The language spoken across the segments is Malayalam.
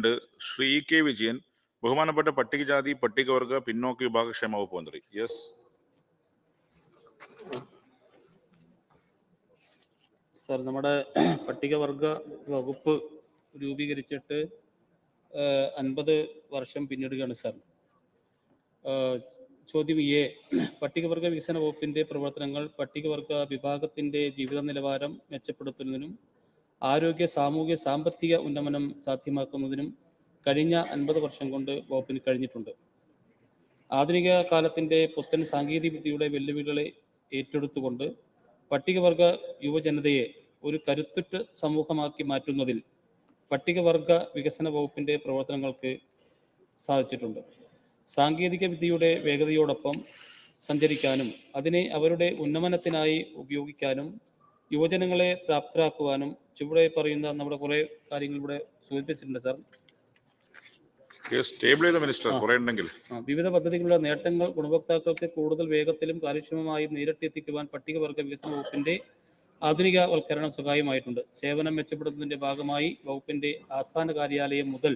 രണ്ട് ശ്രീ കെ വിജയൻ ബഹുമാനപ്പെട്ട പട്ടികജാതി പട്ടികവർഗ പിന്നോക്ക വിഭാഗ ക്ഷേമ വകുപ്പ് മന്ത്രി. യെസ് സാർ നമ്മുടെ പട്ടികവർഗ വകുപ്പ് രൂപീകരിച്ചിട്ട് അൻപത് വർഷം പിന്നിടുകയാണ് സാർ ചോദ്യം എ പട്ടികവർഗ വികസന വകുപ്പിന്റെ പ്രവർത്തനങ്ങൾ പട്ടികവർഗ വിഭാഗത്തിന്റെ ജീവിത നിലവാരം മെച്ചപ്പെടുത്തുന്നതിനും ആരോഗ്യ സാമൂഹ്യ സാമ്പത്തിക ഉന്നമനം സാധ്യമാക്കുന്നതിനും കഴിഞ്ഞ അൻപത് വർഷം കൊണ്ട് വകുപ്പിന് കഴിഞ്ഞിട്ടുണ്ട്. ആധുനിക കാലത്തിന്റെ പുത്തൻ സാങ്കേതിക വിദ്യയുടെ വെല്ലുവിളികളെ ഏറ്റെടുത്തുകൊണ്ട് പട്ടികവർഗ യുവജനതയെ ഒരു കരുത്തുറ്റ സമൂഹമാക്കി മാറ്റുന്നതിൽ പട്ടികവർഗ വികസന വകുപ്പിന്റെ പ്രവർത്തനങ്ങൾക്ക് സാധിച്ചിട്ടുണ്ട്. സാങ്കേതിക വിദ്യയുടെ വേഗതയോടൊപ്പം സഞ്ചരിക്കാനും അതിനെ അവരുടെ ഉന്നമനത്തിനായി ഉപയോഗിക്കാനും യുവജനങ്ങളെ പ്രാപ്തരാക്കുവാനും ചുവടെ പറയുന്ന നമ്മുടെ കുറെ കാര്യങ്ങൾ ഇവിടെ സൂചിപ്പിച്ചിട്ടുണ്ട് സാർ വിവിധ പദ്ധതികളുടെ നേട്ടങ്ങൾ ഗുണഭോക്താക്കൾക്ക് കൂടുതൽ വേഗത്തിലും കാര്യക്ഷമമായും നേരിട്ടെത്തിക്കുവാൻ പട്ടികവർഗ വികസന വകുപ്പിന്റെ ആധുനികവൽക്കരണം സഹായമായിട്ടുണ്ട്. സേവനം മെച്ചപ്പെടുത്തുന്നതിന്റെ ഭാഗമായി വകുപ്പിന്റെ ആസ്ഥാന കാര്യാലയം മുതൽ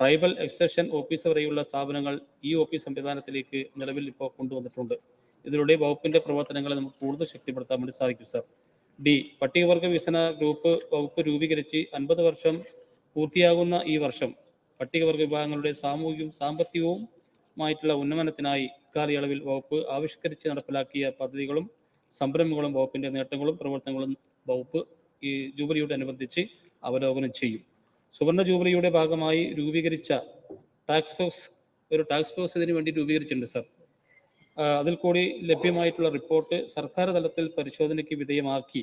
ട്രൈബൽ എക്സ്റ്റൻഷൻ ഓഫീസ് വരെയുള്ള സ്ഥാപനങ്ങൾ ഈ ഓഫീസ് സംവിധാനത്തിലേക്ക് നിലവിൽ ഇപ്പോൾ കൊണ്ടുവന്നിട്ടുണ്ട്. ഇതിലൂടെ വകുപ്പിന്റെ പ്രവർത്തനങ്ങളെ നമുക്ക് കൂടുതൽ ശക്തിപ്പെടുത്താൻ വേണ്ടി സാധിക്കും സാർ ഡി. പട്ടികവർഗ വികസന ഗ്രൂപ്പ് വകുപ്പ് രൂപീകരിച്ച് അൻപത് വർഷം പൂർത്തിയാകുന്ന ഈ വർഷം പട്ടികവർഗ വിഭാഗങ്ങളുടെ സാമൂഹികവും സാമ്പത്തികവുമായിട്ടുള്ള ഉന്നമനത്തിനായി ഇക്കാലയളവിൽ വകുപ്പ് ആവിഷ്കരിച്ച് നടപ്പിലാക്കിയ പദ്ധതികളും സംരംഭങ്ങളും വകുപ്പിന്റെ നേട്ടങ്ങളും പ്രവർത്തനങ്ങളും വകുപ്പ് ഈ ജൂബിലിയോടനുബന്ധിച്ച് അവലോകനം ചെയ്യും. സുവർണ ജൂബിലിയുടെ ഭാഗമായി രൂപീകരിച്ച ടാക്സ് ഫോഴ്സ് ഒരു ടാക്സ് ഫോഴ്സ് ഇതിനു വേണ്ടി രൂപീകരിച്ചിട്ടുണ്ട് സർ. അതിൽ കൂടി ലഭ്യമായിട്ടുള്ള റിപ്പോർട്ട് സർക്കാർ തലത്തിൽ പരിശോധനയ്ക്ക് വിധേയമാക്കി.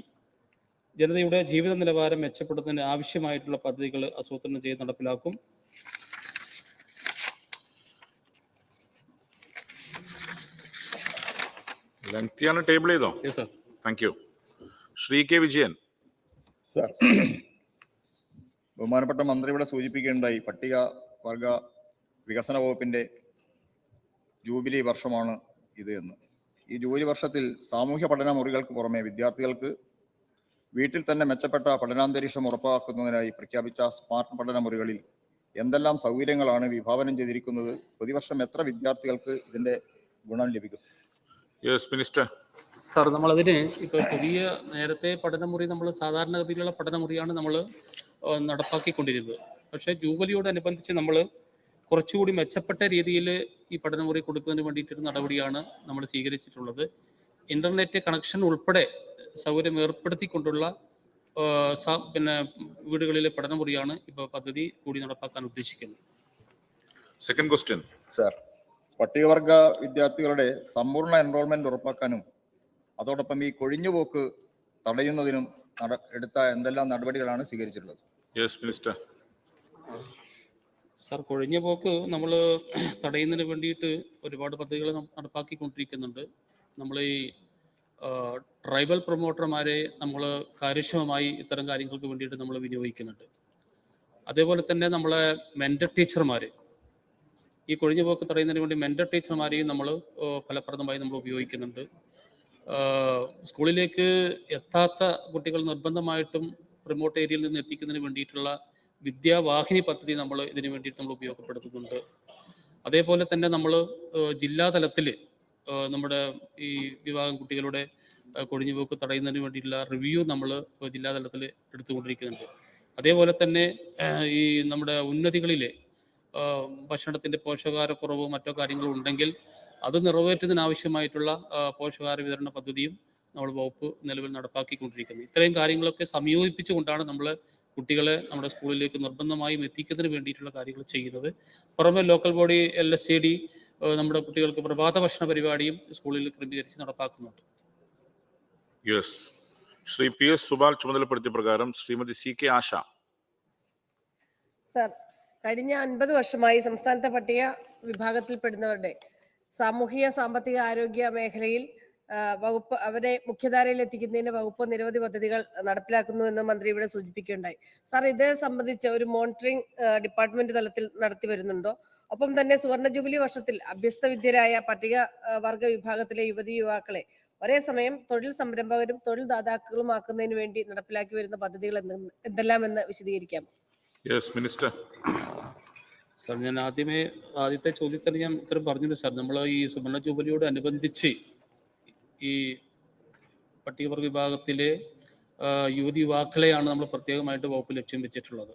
ജനതയുടെ ജീവിത നിലവാരം മെച്ചപ്പെടുത്തുന്നതിന് ആവശ്യമായിട്ടുള്ള പദ്ധതികൾ ആസൂത്രണം ചെയ്ത് നടപ്പിലാക്കും. ലെങ്തിയാണ് ടേബിൾ ചെയ്തോ? Yes sir thank you Shri K Vijayan. Sir ബഹുമാനപ്പെട്ട മന്ത്രി ഇവിടെ സൂചിപ്പിക്കുകയുണ്ടായി പട്ടിക വർഗ വികസന വകുപ്പിന്റെ ജൂബിലി വർഷമാണ് ഇത് എന്ന്. ഈ ജൂബിലി വർഷത്തിൽ സാമൂഹ്യ പഠന മുറികൾക്ക് പുറമെ വിദ്യാർത്ഥികൾക്ക് വീട്ടിൽ തന്നെ മെച്ചപ്പെട്ട പഠനാന്തരീക്ഷം ഉറപ്പാക്കുന്നതിനായി പ്രഖ്യാപിച്ച സ്മാർട്ട് പഠന മുറികളിൽ എന്തെല്ലാം സൗകര്യങ്ങളാണ് വിഭാവനം ചെയ്തിരിക്കുന്നത് പ്രതിവർഷം എത്ര വിദ്യാർത്ഥികൾക്ക് ഇതിന്റെ ഗുണം ലഭിക്കും? Yes minister. സാർ നമ്മളതിന് ഇപ്പോൾ പുതിയ നേരത്തെ പഠനമുറി നമ്മൾ സാധാരണഗതിയിലുള്ള പഠനമുറിയാണ് നമ്മൾ നടപ്പാക്കിക്കൊണ്ടിരുന്നത്. പക്ഷേ ജൂബലിയോടനുബന്ധിച്ച് നമ്മൾ കുറച്ചുകൂടി മെച്ചപ്പെട്ട രീതിയിൽ ഈ പഠനമുറി കൊടുക്കുന്നതിന് വേണ്ടിയിട്ടൊരു നടപടിയാണ് നമ്മൾ സ്വീകരിച്ചിട്ടുള്ളത്. ഇന്റർനെറ്റ് കണക്ഷൻ ഉൾപ്പെടെ സൗകര്യം ഏർപ്പെടുത്തിക്കൊണ്ടുള്ള പിന്നെ വീടുകളിലെ പഠനമുറിയാണ് ഇപ്പോൾ പദ്ധതി കൂടി നടപ്പാക്കാൻ ഉദ്ദേശിക്കുന്നത്. സെക്കൻഡ് ക്വസ്റ്റ്യൻ സാർ പട്ടികവർഗ വിദ്യാർത്ഥികളുടെ സമ്പൂർണ എൻറോൾമെന്റ് ഉറപ്പാക്കാനും അതോടൊപ്പം ഈ കൊഴിഞ്ഞുപോക്ക് തടയുന്നതിനും എടുത്ത എന്തെല്ലാം നടപടികളാണ് സ്വീകരിച്ചിട്ടുള്ളത്? യെസ് മിനിസ്റ്റർ സാർ കൊഴിഞ്ഞ പോക്ക് നമ്മൾ തടയുന്നതിന് വേണ്ടിയിട്ട് ഒരുപാട് പദ്ധതികൾ നടപ്പാക്കിക്കൊണ്ടിരിക്കുന്നുണ്ട്. നമ്മൾ ഈ ട്രൈബൽ പ്രൊമോട്ടർമാരെ നമ്മൾ കാര്യക്ഷമമായി ഇത്തരം കാര്യങ്ങൾക്ക് വേണ്ടിയിട്ട് നമ്മൾ വിനിയോഗിക്കുന്നുണ്ട്. അതേപോലെ തന്നെ നമ്മളെ മെന്റർ ടീച്ചർമാർ ഈ കൊഴിഞ്ഞ പോക്ക് തടയുന്നതിന് വേണ്ടി മെന്റർ ടീച്ചർമാരെയും നമ്മൾ ഫലപ്രദമായി നമ്മൾ ഉപയോഗിക്കുന്നുണ്ട്. സ്കൂളിലേക്ക് എത്താത്ത കുട്ടികൾ നിർബന്ധമായിട്ടും റിമോട്ട് ഏരിയയിൽ നിന്ന് എത്തിക്കുന്നതിന് വേണ്ടിയിട്ടുള്ള വിദ്യാവാഹിനി പദ്ധതി നമ്മൾ ഇതിനു വേണ്ടിയിട്ട് നമ്മൾ ഉപയോഗപ്പെടുത്തുന്നുണ്ട്. അതേപോലെ തന്നെ നമ്മൾ ജില്ലാ തലത്തിൽ നമ്മുടെ ഈ വിഭാഗം കുട്ടികളുടെ കൊഴിഞ്ഞുപോക്ക് തടയുന്നതിന് വേണ്ടിയിട്ടുള്ള റിവ്യൂ നമ്മൾ ജില്ലാ തലത്തിൽ എടുത്തുകൊണ്ടിരിക്കുന്നുണ്ട്. അതേപോലെ തന്നെ ഈ നമ്മുടെ ഉന്നതികളിലെ ഭക്ഷണത്തിന്റെ പോഷകാഹാരക്കുറവ് മറ്റോ കാര്യങ്ങളും ഉണ്ടെങ്കിൽ അത് നിറവേറ്റുന്നതിനാവശ്യമായിട്ടുള്ള പോഷകാഹാര വിതരണ പദ്ധതിയും നമ്മൾ വകുപ്പ് നിലവിൽ നടപ്പാക്കിക്കൊണ്ടിരിക്കുന്നത് ഇത്രയും കാര്യങ്ങളൊക്കെ സംയോജിപ്പിച്ചുകൊണ്ടാണ് നമ്മൾ കുട്ടികളെ നമ്മുടെ സ്കൂളിലേക്ക് നിർബന്ധമായും എത്തിക്കുന്നതിന് വേണ്ടിയിട്ടുള്ള കാര്യങ്ങൾ ചെയ്യുന്നത്. പുറമെ local body L S C D നമ്മുടെ കുട്ടികൾക്ക് പ്രഭാത ഭക്ഷണ പരിപാടിയും സ്കൂളിൽ ക്രമീകരിച്ച് നടപ്പാക്കുന്നുണ്ട്. Yes Shri P S Subal ചുമതലപ്പെടുത്തിയ പ്രകാരം Shrimati C K Asha. Sir കഴിഞ്ഞ അൻപത് വർഷമായി സംസ്ഥാനത്തെ പട്ടിക വിഭാഗത്തിൽപ്പെടുന്നവരുടെ സാമൂഹിക സാമ്പത്തിക ആരോഗ്യ മേഖലയിൽ വകുപ്പ് അവരെ മുഖ്യധാരയിൽ എത്തിക്കുന്നതിന് വകുപ്പ് നിരവധി പദ്ധതികൾ നടപ്പിലാക്കുന്നു എന്ന് മന്ത്രി ഇവിടെ സൂചിപ്പിക്കുകയുണ്ടായി. സാർ ഇതേ സംബന്ധിച്ച് ഒരു മോണിറ്ററിംഗ് ഡിപ്പാർട്ട്മെന്റ് തലത്തിൽ നടത്തി വരുന്നുണ്ടോ? ഒപ്പം തന്നെ സുവർണ ജൂബിലി വർഷത്തിൽ അഭ്യസ്ത വിദ്യരായ പട്ടിക വർഗ വിഭാഗത്തിലെ യുവതി യുവാക്കളെ ഒരേ സമയം തൊഴിൽ സംരംഭകരും തൊഴിൽ ദാതാക്കളും ആക്കുന്നതിന് വേണ്ടി നടപ്പിലാക്കി വരുന്ന പദ്ധതികൾ എന്തെല്ലാം എന്ന് വിശദീകരിക്കാം. യെസ് മിനിസ്റ്റർ സാർ ഞാൻ ആദ്യമേ ആദ്യത്തെ ചോദ്യത്തിന് ഞാൻ ഉത്തരം പറഞ്ഞിട്ടുണ്ട് സാർ നമ്മൾ ഈ സുവർണ ജൂബിലിയോട് അനുബന്ധിച്ച് ഈ പട്ടികവർഗ വിഭാഗത്തിലെ യുവതി യുവാക്കളെയാണ് നമ്മൾ പ്രത്യേകമായിട്ട് വകുപ്പ് ലക്ഷ്യം വെച്ചിട്ടുള്ളത്.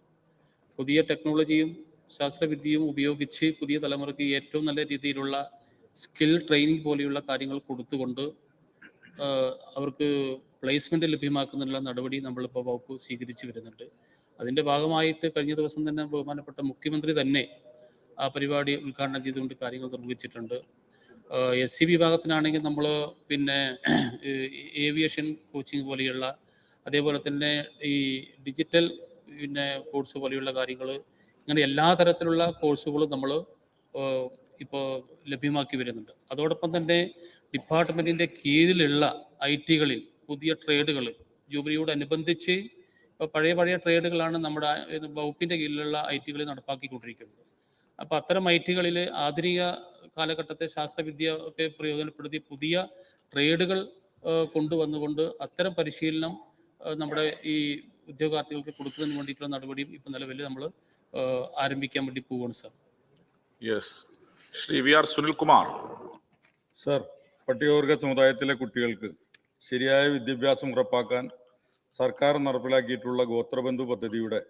പുതിയ ടെക്നോളജിയും ശാസ്ത്രവിദ്യയും ഉപയോഗിച്ച് പുതിയ തലമുറയ്ക്ക് ഏറ്റവും നല്ല രീതിയിലുള്ള സ്കിൽ ട്രെയിനിങ് പോലെയുള്ള കാര്യങ്ങൾ കൊടുത്തുകൊണ്ട് അവർക്ക് പ്ലേസ്മെന്റ് ലഭ്യമാക്കുന്നതിനുള്ള നടപടി നമ്മളിപ്പോൾ വകുപ്പ് സ്വീകരിച്ചു വരുന്നുണ്ട്. അതിന്റെ ഭാഗമായിട്ട് കഴിഞ്ഞ ദിവസം തന്നെ ബഹുമാനപ്പെട്ട മുഖ്യമന്ത്രി തന്നെ ആ പരിപാടി ഉദ്ഘാടനം ചെയ്തുകൊണ്ട് കാര്യങ്ങൾ നിർവഹിച്ചിട്ടുണ്ട്. എസ് സി വിഭാഗത്തിനാണെങ്കിൽ നമ്മൾ പിന്നെ ഏവിയേഷൻ കോച്ചിങ് പോലെയുള്ള അതേപോലെ തന്നെ ഈ ഡിജിറ്റൽ പിന്നെ കോഴ്സ് പോലെയുള്ള കാര്യങ്ങൾ ഇങ്ങനെ എല്ലാ തരത്തിലുള്ള കോഴ്സുകളും നമ്മൾ ഇപ്പോൾ ലഭ്യമാക്കി വരുന്നുണ്ട്. അതോടൊപ്പം തന്നെ ഡിപ്പാർട്ട്മെന്റിന്റെ കീഴിലുള്ള ഐ ടികളിൽ പുതിയ ട്രേഡുകൾ ജൂബിലിയോടനുബന്ധിച്ച് ഇപ്പോൾ പഴയ പഴയ ട്രേഡുകളാണ് നമ്മുടെ വകുപ്പിന്റെ കീഴിലുള്ള ഐ ടികളിൽ നടപ്പാക്കിക്കൊണ്ടിരിക്കുന്നത്. അപ്പോൾ അത്തരം ഐ ടികളിൽ ആധുനിക കാലഘട്ടത്തെ ശാസ്ത്രവിദ്യ ഒക്കെ പ്രയോജനപ്പെടുത്തി പുതിയ ട്രേഡുകൾ കൊണ്ടുവന്നുകൊണ്ട് അത്തരം പരിശീലനം നമ്മുടെ ഈ ഉദ്യോഗാർത്ഥികൾക്ക് കൊടുക്കുന്നതിന് വേണ്ടിയിട്ടുള്ള നടപടിയും ഇപ്പം നിലവിൽ നമ്മൾ ആരംഭിക്കാൻ വേണ്ടി പോവാണ് sir. Yes Shri V R Sunilkumar. Sir പട്ടികവർഗ സമുദായത്തിലെ കുട്ടികൾക്ക് ശരിയായ വിദ്യാഭ്യാസം ഉറപ്പാക്കാൻ സർക്കാർ നടപ്പിലാക്കിയിട്ടുള്ള ഗോത്രബന്ധു പദ്ധതിയുടെ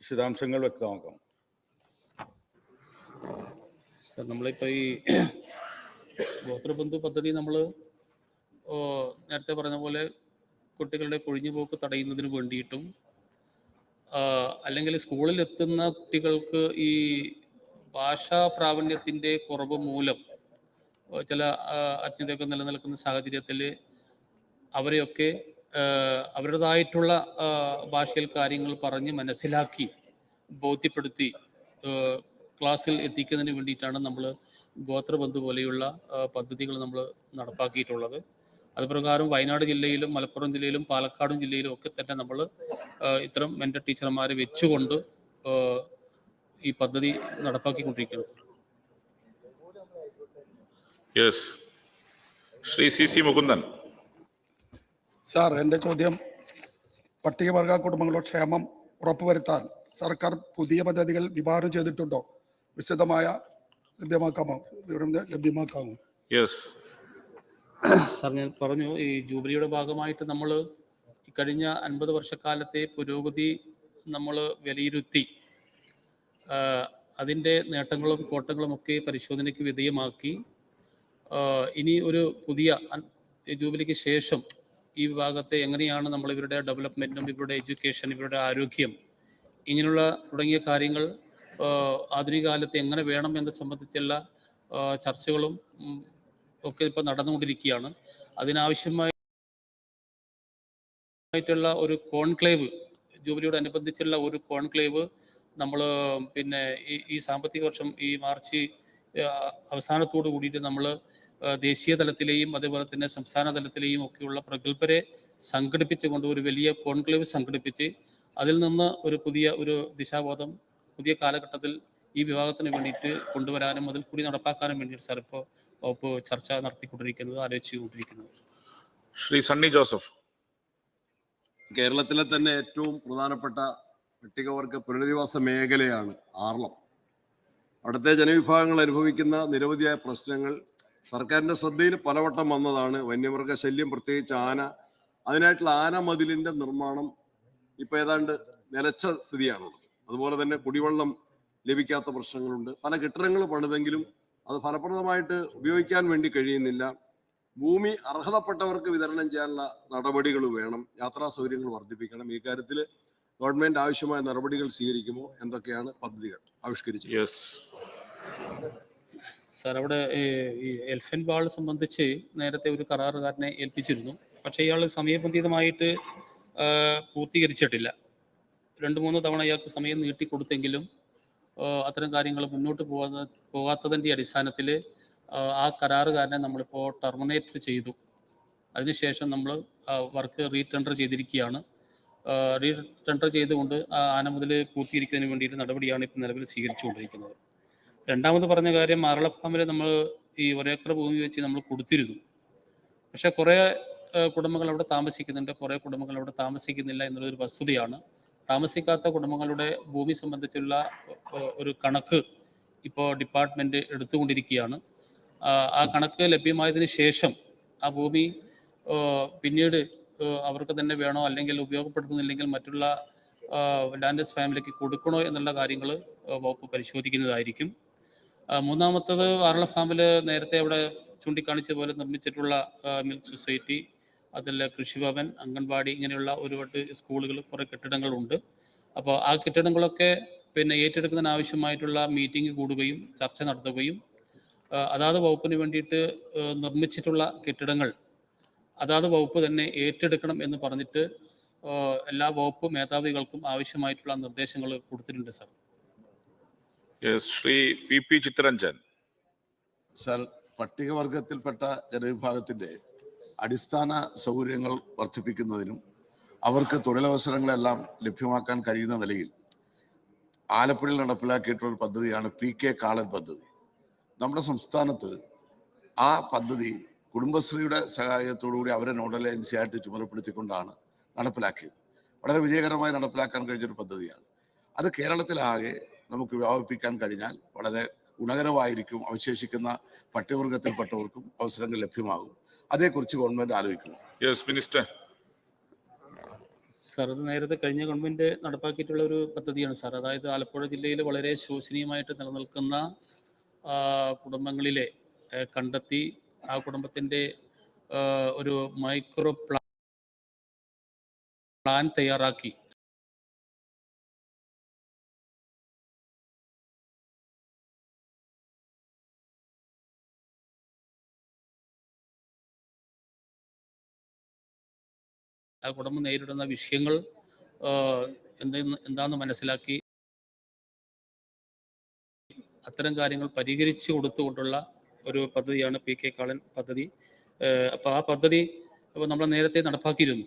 വിശദാംശങ്ങൾ വ്യക്തമാക്കാം. സാർ നമ്മളിപ്പോൾ ഈ ഗോത്രബന്ധു പദ്ധതി നമ്മൾ നേരത്തെ പറഞ്ഞ പോലെ കുട്ടികളുടെ കൊഴിഞ്ഞുപോക്ക് തടയുന്നതിന് വേണ്ടിയിട്ടും അല്ലെങ്കിൽ സ്കൂളിൽ എത്തുന്ന കുട്ടികൾക്ക് ഈ ഭാഷാ പ്രാവീണ്യത്തിന്റെ കുറവ് മൂലം ചില അജ്ഞതയൊക്കെ നിലനിൽക്കുന്ന സാഹചര്യത്തിൽ അവരെയൊക്കെ അവരുടേതായിട്ടുള്ള ഭാഷയിൽ കാര്യങ്ങൾ പറഞ്ഞ് മനസ്സിലാക്കി ബോധ്യപ്പെടുത്തി ക്ലാസ്സിൽ എത്തിക്കുന്നതിന് വേണ്ടിയിട്ടാണ് നമ്മൾ ഗോത്രബന്ധു പോലെയുള്ള പദ്ധതികൾ നമ്മൾ നടപ്പാക്കിയിട്ടുള്ളത്. അത് പ്രകാരം വയനാട് ജില്ലയിലും മലപ്പുറം ജില്ലയിലും പാലക്കാടും ജില്ലയിലും ഒക്കെ തന്നെ നമ്മൾ ഇത്തരം മെന്റർ ടീച്ചർമാരെ വെച്ചുകൊണ്ട് ഈ പദ്ധതി നടപ്പാക്കിക്കൊണ്ടിരിക്കുകയാണ് sir yes Shri C C Mukundan. Sir എന്റെ ചോദ്യം പട്ടികവർഗ കുടുംബങ്ങളുടെ ക്ഷേമം ഉറപ്പുവരുത്താൻ സർക്കാർ പുതിയ പദ്ധതികൾ വിഭാവനം ചെയ്തിട്ടുണ്ടോ? വിശദമായ ലഭ്യമാക്കാമോ? വിവരം ലഭ്യമാക്കാമോ? യെസ് സാർ ഞാൻ പറഞ്ഞു ഈ ജൂബിലിയുടെ ഭാഗമായിട്ട് നമ്മൾ കഴിഞ്ഞ അൻപത് വർഷക്കാലത്തെ പുരോഗതി നമ്മൾ വിലയിരുത്തി അതിന്റെ നേട്ടങ്ങളും കോട്ടങ്ങളും ഒക്കെ പരിശോധനയ്ക്ക് വിധേയമാക്കി. ഇനി ഒരു പുതിയ ജൂബിലിക്ക് ശേഷം ഈ വിഭാഗത്തെ എങ്ങനെയാണ് നമ്മൾ ഇവരുടെ ഡെവലപ്മെന്റും ഇവരുടെ എഡ്യൂക്കേഷൻ ഇവരുടെ ആരോഗ്യം ഇങ്ങനെയുള്ള തുടങ്ങിയ കാര്യങ്ങൾ ആധുനിക കാലത്ത് എങ്ങനെ വേണം എന്ന സംബന്ധിച്ചുള്ള ചർച്ചകളും ഒക്കെ ഇപ്പോൾ നടന്നുകൊണ്ടിരിക്കുകയാണ്. അതിനാവശ്യമായിട്ടുള്ള ഒരു കോൺക്ലേവ് ജൂബിലിയോട് അനുബന്ധിച്ചുള്ള ഒരു കോൺക്ലേവ് നമ്മൾ പിന്നെ ഈ ഈ സാമ്പത്തിക വർഷം ഈ മാർച്ച് അവസാനത്തോട് അവസാനത്തോടു കൂടിയിട്ട് നമ്മൾ ദേശീയ തലത്തിലെയും അതേപോലെ തന്നെ സംസ്ഥാന തലത്തിലെയും ഒക്കെയുള്ള പ്രഗത്ഭരെ സംഘടിപ്പിച്ചുകൊണ്ട് ഒരു വലിയ കോൺക്ലേവ് സംഘടിപ്പിച്ച് അതിൽ നിന്ന് ഒരു പുതിയ ഒരു ദിശാബോധം പുതിയ കാലഘട്ടത്തിൽ ഈ വിഭാഗത്തിന് വേണ്ടിയിട്ട് കൊണ്ടുവരാനും അതിൽ കൂടി നടപ്പാക്കാനും വേണ്ടിയിട്ട് സാർ ഇപ്പോൾ വകുപ്പ് ചർച്ച നടത്തിക്കൊണ്ടിരിക്കുന്നത് ആലോചിച്ചുകൊണ്ടിരിക്കുന്നത് ശ്രീ സണ്ണി ജോസഫ്. കേരളത്തിലെ തന്നെ ഏറ്റവും പ്രധാനപ്പെട്ട പട്ടികവർഗ പുനരധിവാസ മേഖലയാണ് ആർളം. അവിടുത്തെ ജനവിഭാഗങ്ങൾ അനുഭവിക്കുന്ന നിരവധിയായ പ്രശ്നങ്ങൾ സർക്കാരിന്റെ ശ്രദ്ധയിൽ പലവട്ടം വന്നതാണ്. വന്യമൃഗ ശല്യം പ്രത്യേകിച്ച് ആന. അതിനായിട്ടുള്ള ആന മതിലിന്റെ നിർമ്മാണം ഇപ്പൊ ഏതാണ്ട് നിലച്ച സ്ഥിതിയാണുള്ളത്. അതുപോലെ തന്നെ കുടിവെള്ളം ലഭിക്കാത്ത പ്രശ്നങ്ങളുണ്ട്. പല കെട്ടിടങ്ങൾ പണിതെങ്കിലും അത് ഫലപ്രദമായിട്ട് ഉപയോഗിക്കാൻ വേണ്ടി കഴിയുന്നില്ല. ഭൂമി അർഹതപ്പെട്ടവർക്ക് വിതരണം ചെയ്യാനുള്ള നടപടികൾ വേണം. യാത്രാ സൗകര്യങ്ങൾ വർദ്ധിപ്പിക്കണം. ഈ കാര്യത്തിൽ ഗവൺമെന്റ് ആവശ്യമായ നടപടികൾ സ്വീകരിക്കുമോ? എന്തൊക്കെയാണ് പദ്ധതികൾ? ആവിഷ്കരിച്ചത് സർ സാർ അവിടെ ഈ എൽഫൻ വാൾ സംബന്ധിച്ച് നേരത്തെ ഒരു കരാറുകാരനെ ഏൽപ്പിച്ചിരുന്നു. പക്ഷേ ഇയാൾ സമയബന്ധിതമായിട്ട് പൂർത്തീകരിച്ചിട്ടില്ല. രണ്ട് മൂന്ന് തവണ ഇയാൾക്ക് സമയം നീട്ടി കൊടുത്തെങ്കിലും അത്തരം കാര്യങ്ങൾ മുന്നോട്ട് പോകാത്ത പോകാത്തതിന്റെ അടിസ്ഥാനത്തിൽ ആ കരാറുകാരനെ നമ്മളിപ്പോൾ ടെർമിനേറ്റ് ചെയ്തു. അതിനുശേഷം നമ്മൾ വർക്ക് റീടെൻഡർ ചെയ്തിരിക്കുകയാണ്. റീ ടെൻഡർ ചെയ്തുകൊണ്ട് ആന മുതൽ പൂർത്തീകരിക്കുന്നതിന് വേണ്ടിയിട്ട് നടപടിയാണ് ഇപ്പോൾ നിലവിൽ സ്വീകരിച്ചുകൊണ്ടിരിക്കുന്നത്. രണ്ടാമത് പറഞ്ഞ കാര്യം മാറള ഫാമിൽ നമ്മൾ ഈ ഒരേക്കർ ഭൂമി വെച്ച് നമ്മൾ കൊടുത്തിരുന്നു. പക്ഷേ കുറേ കുടുംബങ്ങൾ അവിടെ താമസിക്കുന്നുണ്ട് കുറേ കുടുംബങ്ങൾ അവിടെ താമസിക്കുന്നില്ല എന്നുള്ളൊരു വസ്തുതയാണ്. താമസിക്കാത്ത കുടുംബങ്ങളുടെ ഭൂമി സംബന്ധിച്ചുള്ള ഒരു കണക്ക് ഇപ്പോൾ ഡിപ്പാർട്ട്മെന്റ് എടുത്തുകൊണ്ടിരിക്കുകയാണ്. ആ, കണക്ക് ലഭ്യമായതിന് ശേഷം ആ ഭൂമി പിന്നീട് അവർക്ക് തന്നെ വേണോ അല്ലെങ്കിൽ ഉപയോഗപ്പെടുത്തുന്നില്ലെങ്കിൽ മറ്റുള്ള ലാൻഡസ് ഫാമിലിക്ക് കൊടുക്കണോ എന്നുള്ള കാര്യങ്ങൾ വകുപ്പ് പരിശോധിക്കുന്നതായിരിക്കും. മൂന്നാമത്തത് ആറള ഫാമിൽ നേരത്തെ അവിടെ ചൂണ്ടിക്കാണിച്ച പോലെ നിർമ്മിച്ചിട്ടുള്ള മിൽക്ക് സൊസൈറ്റി അതിൽ കൃഷിഭവൻ അംഗൻവാടി ഇങ്ങനെയുള്ള ഒരുപാട് സ്കൂളുകൾ കുറേ കെട്ടിടങ്ങളുണ്ട്. അപ്പോൾ ആ കെട്ടിടങ്ങളൊക്കെ പിന്നെ ഏറ്റെടുക്കുന്നതിന് ആവശ്യമായിട്ടുള്ള മീറ്റിംഗ് കൂടുകയും ചർച്ച നടത്തുകയും അതാത് വകുപ്പിന് വേണ്ടിയിട്ട് നിർമ്മിച്ചിട്ടുള്ള കെട്ടിടങ്ങൾ അതാത് വകുപ്പ് തന്നെ ഏറ്റെടുക്കണം എന്ന് പറഞ്ഞിട്ട് എല്ലാ വകുപ്പ് മേധാവികൾക്കും ആവശ്യമായിട്ടുള്ള നിർദ്ദേശങ്ങൾ കൊടുത്തിട്ടുണ്ട് sir. Yes, Shri P P Chitranjan sir പട്ടികവർഗത്തിൽപ്പെട്ട ജനവിഭാഗത്തിന്റെ അടിസ്ഥാന സൗകര്യങ്ങൾ വർദ്ധിപ്പിക്കുന്നതിനും അവർക്ക് തൊഴിലവസരങ്ങളെല്ലാം ലഭ്യമാക്കാൻ കഴിയുന്ന നിലയിൽ ആലപ്പുഴയിൽ നടപ്പിലാക്കിയിട്ടുള്ള ഒരു പദ്ധതിയാണ് പി കെ കാളൻ പദ്ധതി. നമ്മുടെ സംസ്ഥാനത്ത് ആ പദ്ധതി കുടുംബശ്രീയുടെ സഹായത്തോടുകൂടി അവരെ നോഡൽ ഏജൻസിയായിട്ട് ചുമതലപ്പെടുത്തിക്കൊണ്ടാണ് നടപ്പിലാക്കിയത്. വളരെ വിജയകരമായി നടപ്പിലാക്കാൻ കഴിഞ്ഞൊരു പദ്ധതിയാണ്. അത് കേരളത്തിലാകെ നമുക്ക് വ്യാപിപ്പിക്കാൻ കഴിഞ്ഞാൽ വളരെ ഗുണകരമായിരിക്കും അവശേഷിക്കുന്ന പട്ടികവർഗത്തിൽപ്പെട്ടവർക്കും അവസരങ്ങൾ ലഭ്യമാകും. അതേക്കുറിച്ച് ഗവൺമെന്റ് ആലോചിക്കുന്നു. യെസ് മിനിസ്റ്റർ സാർ അത് നേരത്തെ കഴിഞ്ഞ ഗവൺമെന്റ് നടപ്പാക്കിയിട്ടുള്ള ഒരു പദ്ധതിയാണ് സാർ അതായത് ആലപ്പുഴ ജില്ലയിൽ വളരെ ശോചനീയമായിട്ട് നിലനിൽക്കുന്ന കുടുംബങ്ങളിലെ കണ്ടെത്തി ആ കുടുംബത്തിന്റെ ഒരു മൈക്രോ പ്ലാൻ പ്ലാൻ തയ്യാറാക്കി. ആ കുടുംബം നേരിടുന്ന വിഷയങ്ങൾ എന്തെന്ന് എന്താണെന്ന് മനസ്സിലാക്കി അത്തരം കാര്യങ്ങൾ പരിഹരിച്ചു കൊടുത്തുകൊണ്ടുള്ള ഒരു പദ്ധതിയാണ് പി കെ കാളൻ പദ്ധതി. അപ്പോൾ ആ പദ്ധതി നമ്മൾ നേരത്തെ നടപ്പാക്കിയിരുന്നു.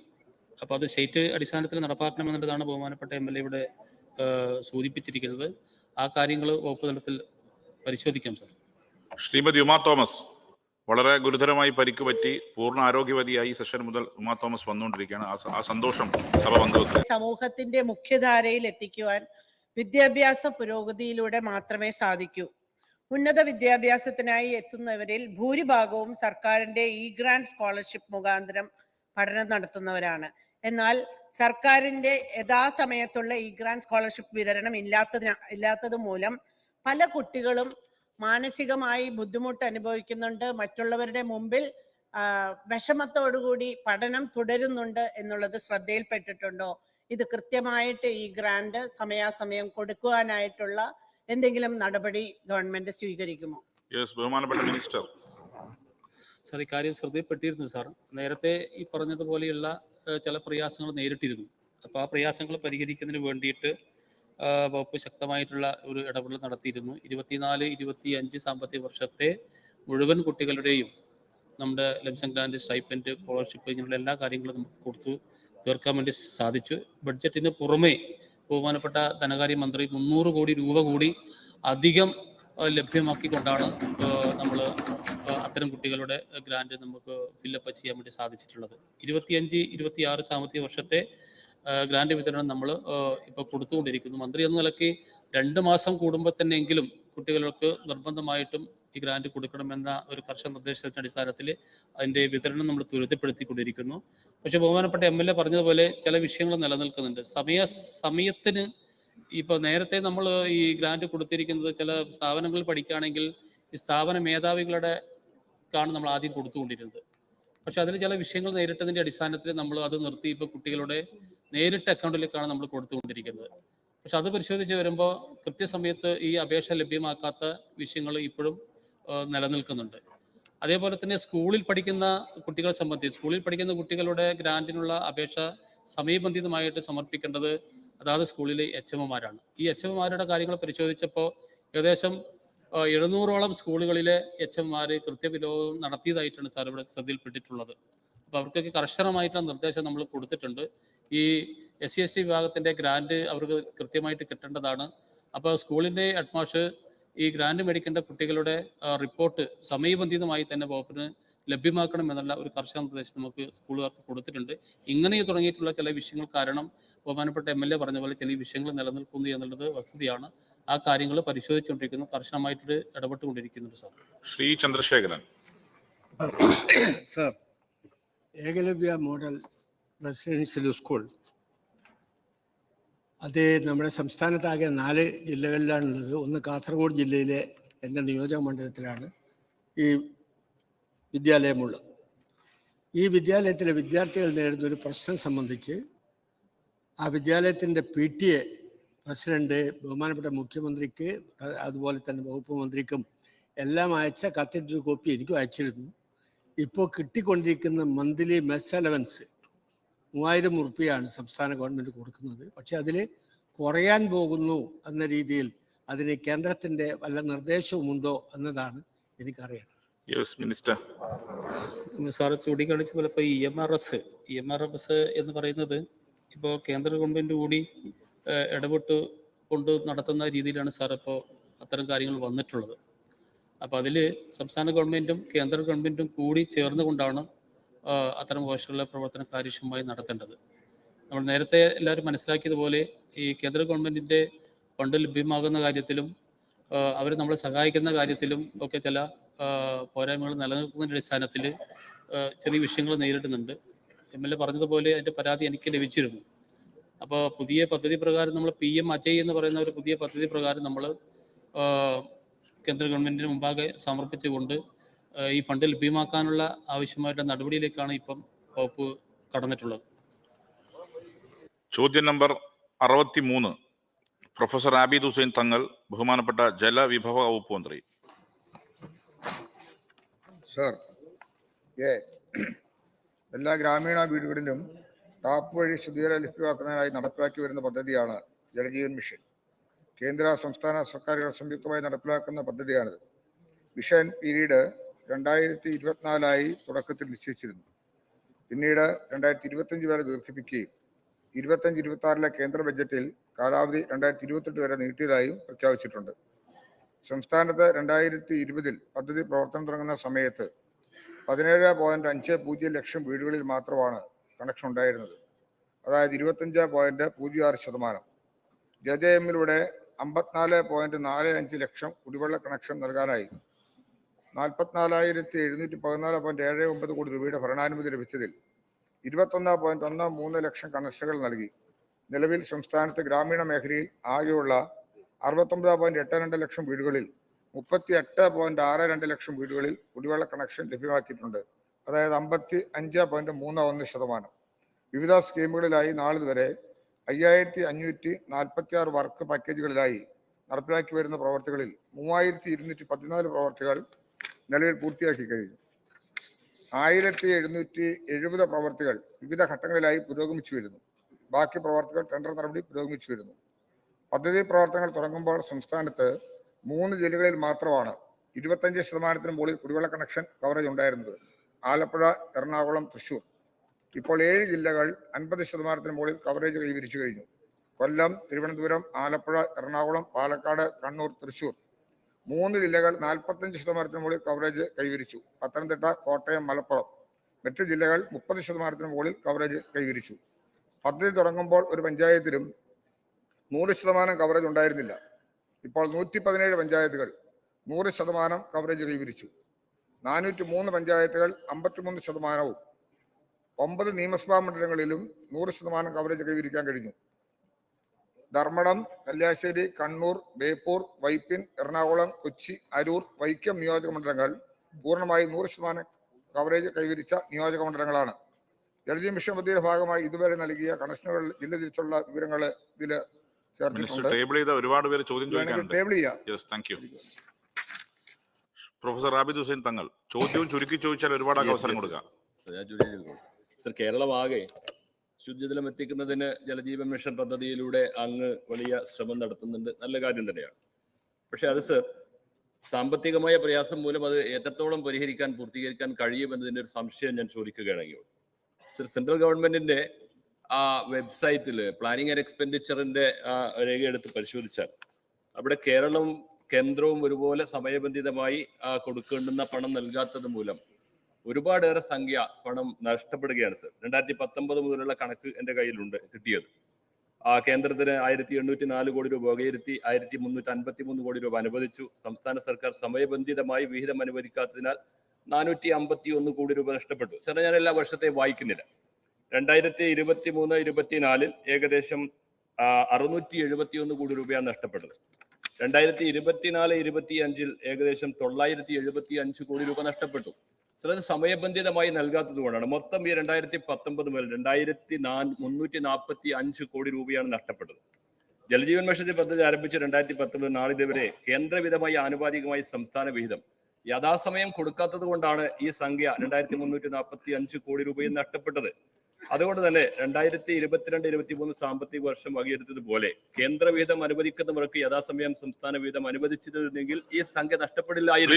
അപ്പോൾ അത് സ്റ്റേറ്റ് അടിസ്ഥാനത്തിൽ നടപ്പാക്കണമെന്നുള്ളതാണ് ബഹുമാനപ്പെട്ട എം എൽ എ ഇവിടെ സൂചിപ്പിച്ചിരിക്കുന്നത്. ആ കാര്യങ്ങൾ വകുപ്പ് തലത്തിൽ പരിശോധിക്കാം സാർ. ശ്രീമതി ഉമാ തോമസ്. വളരെ ഗുരുതരമായി പരിക്ക് പറ്റി പൂർണ ആരോഗ്യവതിയായി സെഷൻ മുതൽ ഉമാ തോമസ് വന്നുകൊണ്ടിരിക്കുകയാണ്. ആ സന്തോഷം സഭ പങ്കുവെക്കുക സമൂഹത്തിന്റെ മുഖ്യധാരയിൽ എത്തിക്കുവാൻ വിദ്യാഭ്യാസ പുരോഗതിയിലൂടെ മാത്രമേ സാധിക്കൂ. ഉന്നത വിദ്യാഭ്യാസത്തിനായി എത്തുന്നവരിൽ ഭൂരിഭാഗവും സർക്കാരിന്റെ ഇ ഗ്രാൻഡ് സ്കോളർഷിപ്പ് മുഖാന്തരം പഠനം നടത്തുന്നവരാണ്. എന്നാൽ സർക്കാരിന്റെ യഥാസമയത്തുള്ള ഇ ഗ്രാൻഡ് സ്കോളർഷിപ്പ് വിതരണം ഇല്ലാത്തതിന ഇല്ലാത്തത് മൂലം പല കുട്ടികളും മാനസികമായി ബുദ്ധിമുട്ട് അനുഭവിക്കുന്നുണ്ട്. മറ്റുള്ളവരുടെ മുമ്പിൽ വിഷമത്തോടുകൂടി പഠനം തുടരുന്നുണ്ട് എന്നുള്ളത് ശ്രദ്ധയിൽപ്പെട്ടിട്ടുണ്ടോ? ഇത് കൃത്യമായിട്ട് ഈ ഗ്രാൻഡ് സമയാസമയം കൊടുക്കുവാനായിട്ടുള്ള എന്തെങ്കിലും നടപടി ഗവൺമെന്റ് സ്വീകരിക്കുമോ? യെസ് ബഹുമാനപ്പെട്ട മിനിസ്റ്റർ. സാർ ഇക്കാര്യം ശ്രദ്ധയിൽപ്പെട്ടിരുന്നു സാർ. നേരത്തെ ഈ പറഞ്ഞതുപോലെയുള്ള ചില പ്രയാസങ്ങൾ നേരിട്ടിരുന്നു. അപ്പോൾ ആ പ്രയാസങ്ങൾ പരിഹരിക്കുന്നതിന് വേണ്ടിയിട്ട് വകുപ്പ് ശക്തമായിട്ടുള്ള ഒരു ഇടപെടൽ നടത്തിയിരുന്നു. ഇരുപത്തിനാല് ഇരുപത്തി അഞ്ച് സാമ്പത്തിക വർഷത്തെ മുഴുവൻ കുട്ടികളുടെയും നമ്മുടെ ലംസം ഗ്രാൻഡ് സ്റ്റൈപ്പൻഡ് സ്കോളർഷിപ്പ് ഇങ്ങനെയുള്ള എല്ലാ കാര്യങ്ങളും നമുക്ക് കൊടുത്തു തീർക്കാൻ വേണ്ടി സാധിച്ചു. ബഡ്ജറ്റിന് പുറമേ ബഹുമാനപ്പെട്ട ധനകാര്യ മന്ത്രി മുന്നൂറ് കോടി രൂപ കൂടി അധികം ലഭ്യമാക്കിക്കൊണ്ടാണ് നമ്മൾ അത്തരം കുട്ടികളുടെ ഗ്രാൻഡ് നമുക്ക് ഫില്ലപ്പ് ചെയ്യാൻ വേണ്ടി സാധിച്ചിട്ടുള്ളത്. ഇരുപത്തിയഞ്ച് ഇരുപത്തിയാറ് സാമ്പത്തിക വർഷത്തെ ഗ്രാന്റ് വിതരണം നമ്മൾ ഇപ്പോൾ കൊടുത്തുകൊണ്ടിരിക്കുന്നു. മന്ത്രി എന്ന നിലയ്ക്ക് രണ്ട് മാസം കൂടുമ്പോൾ തന്നെയെങ്കിലും കുട്ടികൾക്ക് നിർബന്ധമായിട്ടും ഈ ഗ്രാന്റ് കൊടുക്കണമെന്ന ഒരു കർഷക നിർദ്ദേശത്തിന്റെ അടിസ്ഥാനത്തിൽ അതിന്റെ വിതരണം നമ്മൾ ത്വരിതപ്പെടുത്തിക്കൊണ്ടിരിക്കുന്നു. പക്ഷെ ബഹുമാനപ്പെട്ട എം എൽ എ പറഞ്ഞതുപോലെ ചില വിഷയങ്ങൾ നിലനിൽക്കുന്നുണ്ട്. സമയ സമയത്തിന് ഇപ്പോൾ നേരത്തെ നമ്മൾ ഈ ഗ്രാന്റ് കൊടുത്തിരിക്കുന്നത് ചില സ്ഥാപനങ്ങളിൽ പഠിക്കുകയാണെങ്കിൽ ഈ സ്ഥാപന മേധാവികളുടെ ാണ് നമ്മൾ ആദ്യം കൊടുത്തുകൊണ്ടിരുന്നത്. പക്ഷെ അതിൽ ചില വിഷയങ്ങൾ നേരിട്ടതിന്റെ അടിസ്ഥാനത്തിൽ നമ്മൾ അത് നിർത്തി ഇപ്പോൾ കുട്ടികളുടെ നേരിട്ട് അക്കൗണ്ടിലേക്കാണ് നമ്മൾ കൊടുത്തുകൊണ്ടിരിക്കുന്നത്. പക്ഷെ അത് പരിശോധിച്ച് വരുമ്പോൾ കൃത്യസമയത്ത് ഈ അപേക്ഷ ലഭ്യമാക്കാത്ത വിഷയങ്ങൾ ഇപ്പോഴും നിലനിൽക്കുന്നുണ്ട്. അതേപോലെ തന്നെ സ്കൂളിൽ പഠിക്കുന്ന കുട്ടികളെ സംബന്ധിച്ച് സ്കൂളിൽ പഠിക്കുന്ന കുട്ടികളുടെ ഗ്രാന്റിനുള്ള അപേക്ഷ സമയബന്ധിതമായിട്ട് സമർപ്പിക്കേണ്ടത് അതാത് സ്കൂളിലെ എച്ച് എമ്മാരാണ് ഈ എച്ച് എമ്മാരുടെ കാര്യങ്ങൾ പരിശോധിച്ചപ്പോൾ ഏകദേശം എഴുന്നൂറോളം സ്കൂളുകളിലെ എച്ച് എമ്മാർ കൃത്യവിലോകം നടത്തിയതായിട്ടാണ് സാർ ഇവിടെ ശ്രദ്ധയിൽപ്പെട്ടിട്ടുള്ളത്. അപ്പോൾ അവർക്കൊക്കെ കർശനമായിട്ടുള്ള നിർദ്ദേശം നമ്മൾ കൊടുത്തിട്ടുണ്ട്. ഈ എസ് സി എസ് ടി വിഭാഗത്തിന്റെ ഗ്രാന്റ് അവർക്ക് കൃത്യമായിട്ട് കിട്ടേണ്ടതാണ്. അപ്പോൾ സ്കൂളിന്റെ അഡ്മാഷ് ഈ ഗ്രാന്റ് മേടിക്കേണ്ട കുട്ടികളുടെ റിപ്പോർട്ട് സമയബന്ധിതമായി തന്നെ വകുപ്പിന് ലഭ്യമാക്കണം എന്നുള്ള ഒരു കർശന നിർദ്ദേശം നമുക്ക് സ്കൂളുകാർക്ക് കൊടുത്തിട്ടുണ്ട്. ഇങ്ങനെ തുടങ്ങിയിട്ടുള്ള ചില വിഷയങ്ങൾ കാരണം ബഹുമാനപ്പെട്ട എം എൽ എ പറഞ്ഞ പോലെ ചില വിഷയങ്ങൾ നിലനിൽക്കുന്നു എന്നുള്ളത് വസ്തുതയാണ്. ആ കാര്യങ്ങൾ പരിശോധിച്ചുകൊണ്ടിരിക്കുന്നു. കർശനമായിട്ട് ഇടപെട്ടുകൊണ്ടിരിക്കുന്നുണ്ട് sir. Shri Chandrasekharan. Sir Ekalavya model residential school. അത് നമ്മുടെ സംസ്ഥാനത്താകെ നാല് ജില്ലകളിലാണുള്ളത്. ഒന്ന് കാസർഗോഡ് ജില്ലയിലെ എന്റെ നിയോജക മണ്ഡലത്തിലാണ് ഈ വിദ്യാലയമുള്ളത്. ഈ വിദ്യാലയത്തിലെ വിദ്യാർത്ഥികൾ നേരിടുന്ന ഒരു പ്രശ്നം സംബന്ധിച്ച് ആ വിദ്യാലയത്തിന്റെ പി ടി എ പ്രസിഡന്റ് ബഹുമാനപ്പെട്ട മുഖ്യമന്ത്രിക്ക് അതുപോലെ തന്നെ വകുപ്പ് മന്ത്രിക്കും എല്ലാം അയച്ച കത്തിന്റെ ഒരു കോപ്പി എനിക്കും അയച്ചിരുന്നു. ഇപ്പോൾ കിട്ടിക്കൊണ്ടിരിക്കുന്ന മന്ത്ലി മെസ് അലവൻസ് മൂവായിരം ഉറുപ്പിയാണ് സംസ്ഥാന ഗവൺമെന്റ് കൊടുക്കുന്നത്. പക്ഷെ അതിൽ കുറയാൻ പോകുന്നു എന്ന രീതിയിൽ അതിന് കേന്ദ്രത്തിന്റെ വല്ല നിർദ്ദേശവും ഉണ്ടോ എന്നതാണ് എനിക്കറിയണം യെസ് മിനിസ്റ്റർ. സാറ് ചൂണ്ടിക്കാണിച്ച പോലെ ഇപ്പോൾ E M R S E M R S എന്ന് പറയുന്നത് ഇപ്പോൾ കേന്ദ്ര ഗവൺമെന്റ് കൂടി ഇടപെട്ട് കൊണ്ട് നടത്തുന്ന രീതിയിലാണ് സാർ ഇപ്പോൾ അത്തരം കാര്യങ്ങൾ വന്നിട്ടുള്ളത്. അപ്പോൾ അതിൽ സംസ്ഥാന ഗവൺമെന്റും കേന്ദ്ര ഗവൺമെന്റും കൂടി ചേർന്നുകൊണ്ടാണ് അത്തരം ഹോസ്റ്റലുകളുടെ പ്രവർത്തനം കാര്യക്ഷമമായി നടത്തേണ്ടത്. നമ്മൾ നേരത്തെ എല്ലാവരും മനസ്സിലാക്കിയതുപോലെ ഈ കേന്ദ്ര ഗവൺമെന്റിന്റെ ഫണ്ട് ലഭ്യമാകുന്ന കാര്യത്തിലും അവർ നമ്മളെ സഹായിക്കുന്ന കാര്യത്തിലും ഒക്കെ ചില പോരായ്മകൾ നിലനിൽക്കുന്നതിന്റെ അടിസ്ഥാനത്തിൽ ചെറിയ വിഷയങ്ങൾ നേരിടുന്നുണ്ട്. എം എൽ എ പറഞ്ഞതുപോലെ അതിന്റെ പരാതി എനിക്ക് ലഭിച്ചിരുന്നു. അപ്പോൾ പുതിയ പദ്ധതി പ്രകാരം നമ്മൾ പി എം അജയ് എന്ന് പറയുന്ന ഒരു പുതിയ പദ്ധതി പ്രകാരം നമ്മൾ കേന്ദ്ര ഗവൺമെന്റിന് മുമ്പാകെ സമർപ്പിച്ചുകൊണ്ട് ഈ ഫണ്ട് ലഭ്യമാക്കാനുള്ള ആവശ്യമായിട്ടുള്ള നടപടിയിലേക്കാണ് ഇപ്പം വകുപ്പ് കടന്നിട്ടുള്ളത്. ചോദ്യം നമ്പർ അറുപത്തി മൂന്ന് പ്രൊഫസർ ആബിദ് ഹുസൈൻ തങ്ങൾ ബഹുമാനപ്പെട്ട ജലവിഭവ വകുപ്പ് മന്ത്രി. സർ എ എല്ലാ ഗ്രാമീണ വീടുകളിലും ടാപ്പ് വഴി ശുദ്ധജലം ലഭ്യമാക്കുന്നതിനായി നടപ്പിലാക്കി വരുന്ന പദ്ധതിയാണ് ജലജീവൻ മിഷൻ. കേന്ദ്ര സംസ്ഥാന സർക്കാരുകൾ സംയുക്തമായി നടപ്പിലാക്കുന്ന പദ്ധതിയാണിത്. മിഷൻ പീരീഡ് രണ്ടായിരത്തി ഇരുപത്തിനാലായി തുടക്കത്തിൽ നിശ്ചയിച്ചിരുന്നു. പിന്നീട് രണ്ടായിരത്തി ഇരുപത്തഞ്ച് വരെ ദീർഘിപ്പിക്കുകയും ഇരുപത്തഞ്ച് ഇരുപത്തി ആറിലെ കേന്ദ്ര ബജറ്റിൽ കാലാവധി രണ്ടായിരത്തി ഇരുപത്തെട്ട് വരെ നീട്ടിയതായും പ്രഖ്യാപിച്ചിട്ടുണ്ട്. സംസ്ഥാനത്ത് രണ്ടായിരത്തി ഇരുപതിൽ പദ്ധതി പ്രവർത്തനം തുടങ്ങുന്ന സമയത്ത് പതിനേഴ് പോയിന്റ് അഞ്ച് പൂജ്യം ലക്ഷം വീടുകളിൽ മാത്രമാണ് കണക്ഷൻ ഉണ്ടായിരുന്നത്. അതായത് ഇരുപത്തഞ്ച് പോയിന്റ് പൂജ്യം ആറ് ശതമാനം. ജെ ജെ എമ്മിലൂടെ അമ്പത്തിനാല് പോയിന്റ് നാല് അഞ്ച് ലക്ഷം കുടിവെള്ള കണക്ഷൻ നൽകാനായി നാൽപ്പത്തിനാലായിരത്തി എഴുന്നൂറ്റി പതിനാല് പോയിന്റ് ഏഴ് ഒമ്പത് കോടി രൂപയുടെ ഭരണാനുമതി ലഭിച്ചതിൽ ഇരുപത്തൊന്ന് പോയിന്റ് ഒന്ന് മൂന്ന് ലക്ഷം കണക്ഷനുകൾ നൽകി. നിലവിൽ സംസ്ഥാനത്ത് ഗ്രാമീണ മേഖലയിൽ ആകെയുള്ള അറുപത്തൊമ്പത് പോയിന്റ് എട്ട് രണ്ട് ലക്ഷം വീടുകളിൽ മുപ്പത്തി എട്ട് പോയിന്റ് ആറ് രണ്ട് ലക്ഷം വീടുകളിൽ കുടിവെള്ള കണക്ഷൻ ലഭ്യമാക്കിയിട്ടുണ്ട്. അതായത് അമ്പത്തി അഞ്ച് പോയിന്റ് മൂന്ന് ഒന്ന് ശതമാനം. വിവിധ സ്കീമുകളിലായി നാളെ വരെ അയ്യായിരത്തി അഞ്ഞൂറ്റി നാൽപ്പത്തി ആറ് വർക്ക് പാക്കേജുകളിലായി നടപ്പിലാക്കി വരുന്ന പ്രവർത്തികളിൽ മൂവായിരത്തി ഇരുന്നൂറ്റി പതിനാല് പ്രവർത്തികൾ നിലവിൽ പൂർത്തിയാക്കി കഴിഞ്ഞു. ആയിരത്തി എഴുന്നൂറ്റി എഴുപത് പ്രവർത്തികൾ വിവിധ ഘട്ടങ്ങളിലായി പുരോഗമിച്ചു വരുന്നു. ബാക്കി പ്രവർത്തികൾ ടെൻഡർ നടപടി പുരോഗമിച്ചു വരുന്നു. പദ്ധതി പ്രവർത്തനങ്ങൾ തുടങ്ങുമ്പോൾ സംസ്ഥാനത്ത് മൂന്ന് ജില്ലകളിൽ മാത്രമാണ് ഇരുപത്തഞ്ച് ശതമാനത്തിന് മുകളിൽ കുടിവെള്ള കണക്ഷൻ കവറേജ് ഉണ്ടായിരുന്നത്. ആലപ്പുഴ എറണാകുളം തൃശൂർ ഇപ്പോൾ ഏഴ് ജില്ലകൾ അൻപത് ശതമാനത്തിന് മുകളിൽ കവറേജ് കൈവരിച്ചു കഴിഞ്ഞു. കൊല്ലം തിരുവനന്തപുരം ആലപ്പുഴ എറണാകുളം പാലക്കാട് കണ്ണൂർ തൃശൂർ മൂന്ന് ജില്ലകൾ നാൽപ്പത്തഞ്ച് ശതമാനത്തിന് മുകളിൽ കവറേജ് കൈവരിച്ചു. പത്തനംതിട്ട കോട്ടയം മലപ്പുറം. മറ്റ് ജില്ലകൾ മുപ്പത് ശതമാനത്തിന് മുകളിൽ കവറേജ് കൈവരിച്ചു. പദ്ധതി തുടങ്ങുമ്പോൾ ഒരു പഞ്ചായത്തിലും നൂറ് ശതമാനം കവറേജ് ഉണ്ടായിരുന്നില്ല. ഇപ്പോൾ നൂറ്റി പതിനേഴ് പഞ്ചായത്തുകൾ നൂറ് ശതമാനം കവറേജ് കൈവരിച്ചു. നാനൂറ്റി മൂന്ന് പഞ്ചായത്തുകൾ അമ്പത്തിമൂന്ന് ശതമാനവും. ഒമ്പത് നിയമസഭാ മണ്ഡലങ്ങളിലും നൂറ് ശതമാനം കവറേജ് കൈവരിക്കാൻ കഴിഞ്ഞു. ധർമ്മടം കല്യാശ്ശേരി കണ്ണൂർ ബേപ്പൂർ വൈപ്പിൻ എറണാകുളം കൊച്ചി അരൂർ വൈക്കം നിയോജക മണ്ഡലങ്ങൾ പൂർണമായി നൂറ് ശതമാനം കവറേജ് കൈവരിച്ച നിയോജക മണ്ഡലങ്ങളാണ്. ജലജീവൻ മിഷൻ പദ്ധതിയുടെ ഭാഗമായി ഇതുവരെ നൽകിയ കണക്ഷനുകൾ ജില്ല തിരിച്ചുള്ള വിവരങ്ങൾ ഇതിൽ മിനിസ്റ്റർ ചേർത്തിട്ടുണ്ട് ടേബിൾ ചെയ്ത ഒരുപാട് പേര് ചോദ്യം ടേബിൾ ചെയ്യാം. പ്രൊഫസർ റാബിദ് ഹുസൈൻ തങ്ങൾ ചോദ്യവും ചുരുക്കി ചോദിച്ചാൽ ഒരുപാട് Yes, അവസരം കൊടുക്കാം. സർ കേരളമാകെ ശുദ്ധജലം എത്തിക്കുന്നതിന് ജലജീവൻ മിഷൻ പദ്ധതിയിലൂടെ അങ്ങ് വലിയ ശ്രമം നടത്തുന്നുണ്ട്. നല്ല കാര്യം തന്നെയാണ്. പക്ഷെ അത് സർ സാമ്പത്തികമായ പ്രയാസം മൂലം അത് എത്രത്തോളം പരിഹരിക്കാൻ പൂർത്തീകരിക്കാൻ കഴിയുമെന്നതിന്റെ ഒരു സംശയം ഞാൻ ചോദിക്കുകയാണെങ്കിൽ സർ സെൻട്രൽ ഗവൺമെന്റിന്റെ ആ വെബ്സൈറ്റിൽ പ്ലാനിങ് ആൻഡ് എക്സ്പെൻഡിച്ചറിന്റെ ആ രേഖ എടുത്ത് പരിശോധിച്ചാൽ അവിടെ കേരളവും കേന്ദ്രവും ഒരുപോലെ സമയബന്ധിതമായി കൊടുക്കേണ്ടുന്ന പണം നൽകാത്തത് മൂലം ഒരുപാടേറെ സംഖ്യ പണം നഷ്ടപ്പെടുകയാണ് സർ. രണ്ടായിരത്തി പത്തൊമ്പത് മുതലുള്ള കണക്ക് എന്റെ കയ്യിലുണ്ട് കിട്ടിയത്. ആ കേന്ദ്രത്തിന് ആയിരത്തി എണ്ണൂറ്റി നാല് കോടി രൂപ വകയിരുത്തി ആയിരത്തി മുന്നൂറ്റി അൻപത്തി മൂന്ന് കോടി രൂപ അനുവദിച്ചു. സംസ്ഥാന സർക്കാർ സമയബന്ധിതമായി വിഹിതം അനുവദിക്കാത്തതിനാൽ നാനൂറ്റി അമ്പത്തി ഒന്ന് കോടി രൂപ നഷ്ടപ്പെട്ടു. സാർ ഞാൻ എല്ലാ വർഷത്തെയും വായിക്കുന്നില്ല. രണ്ടായിരത്തി ഇരുപത്തി മൂന്ന് ഇരുപത്തിനാലിൽ ഏകദേശം അറുന്നൂറ്റി എഴുപത്തി ഒന്ന് കോടി രൂപയാണ് നഷ്ടപ്പെട്ടത്. രണ്ടായിരത്തി ഇരുപത്തിനാല് ഇരുപത്തി അഞ്ചിൽ ഏകദേശം തൊള്ളായിരത്തി എഴുപത്തി അഞ്ച് കോടി രൂപ നഷ്ടപ്പെട്ടു. സാർ സമയബന്ധിതമായി നൽകാത്തത് കൊണ്ടാണ്. മൊത്തം ഈ രണ്ടായിരത്തി പത്തൊമ്പത് മുതൽ രണ്ടായിരത്തി നാല് മുന്നൂറ്റി നാൽപ്പത്തി അഞ്ച് കോടി രൂപയാണ് നഷ്ടപ്പെട്ടത്. ജലജീവൻ മിഷന്റെ പദ്ധതി ആരംഭിച്ച രണ്ടായിരത്തി പത്തൊമ്പത് നാളിതുവരെ കേന്ദ്രവിധമായി ആനുപാതികമായി സംസ്ഥാന വിഹിതം യഥാസമയം കൊടുക്കാത്തത് കൊണ്ടാണ് ഈ സംഖ്യ രണ്ടായിരത്തി മുന്നൂറ്റി നാൽപ്പത്തി അഞ്ച് കോടി രൂപയും നഷ്ടപ്പെട്ടത്. അതുകൊണ്ട് തന്നെ രണ്ടായിരത്തി ഇരുപത്തിരണ്ട് ഇരുപത്തി മൂന്ന് സാമ്പത്തിക വർഷം വകയിരുത്തതുപോലെ കേന്ദ്രവിഹിതം അനുവദിക്കുന്നവർക്ക് യഥാസമയം സംസ്ഥാന വിഹിതം അനുവദിച്ചിരുന്നെങ്കിൽ ഈ സംഖ്യ നഷ്ടപ്പെടില്ലായിരുന്നു.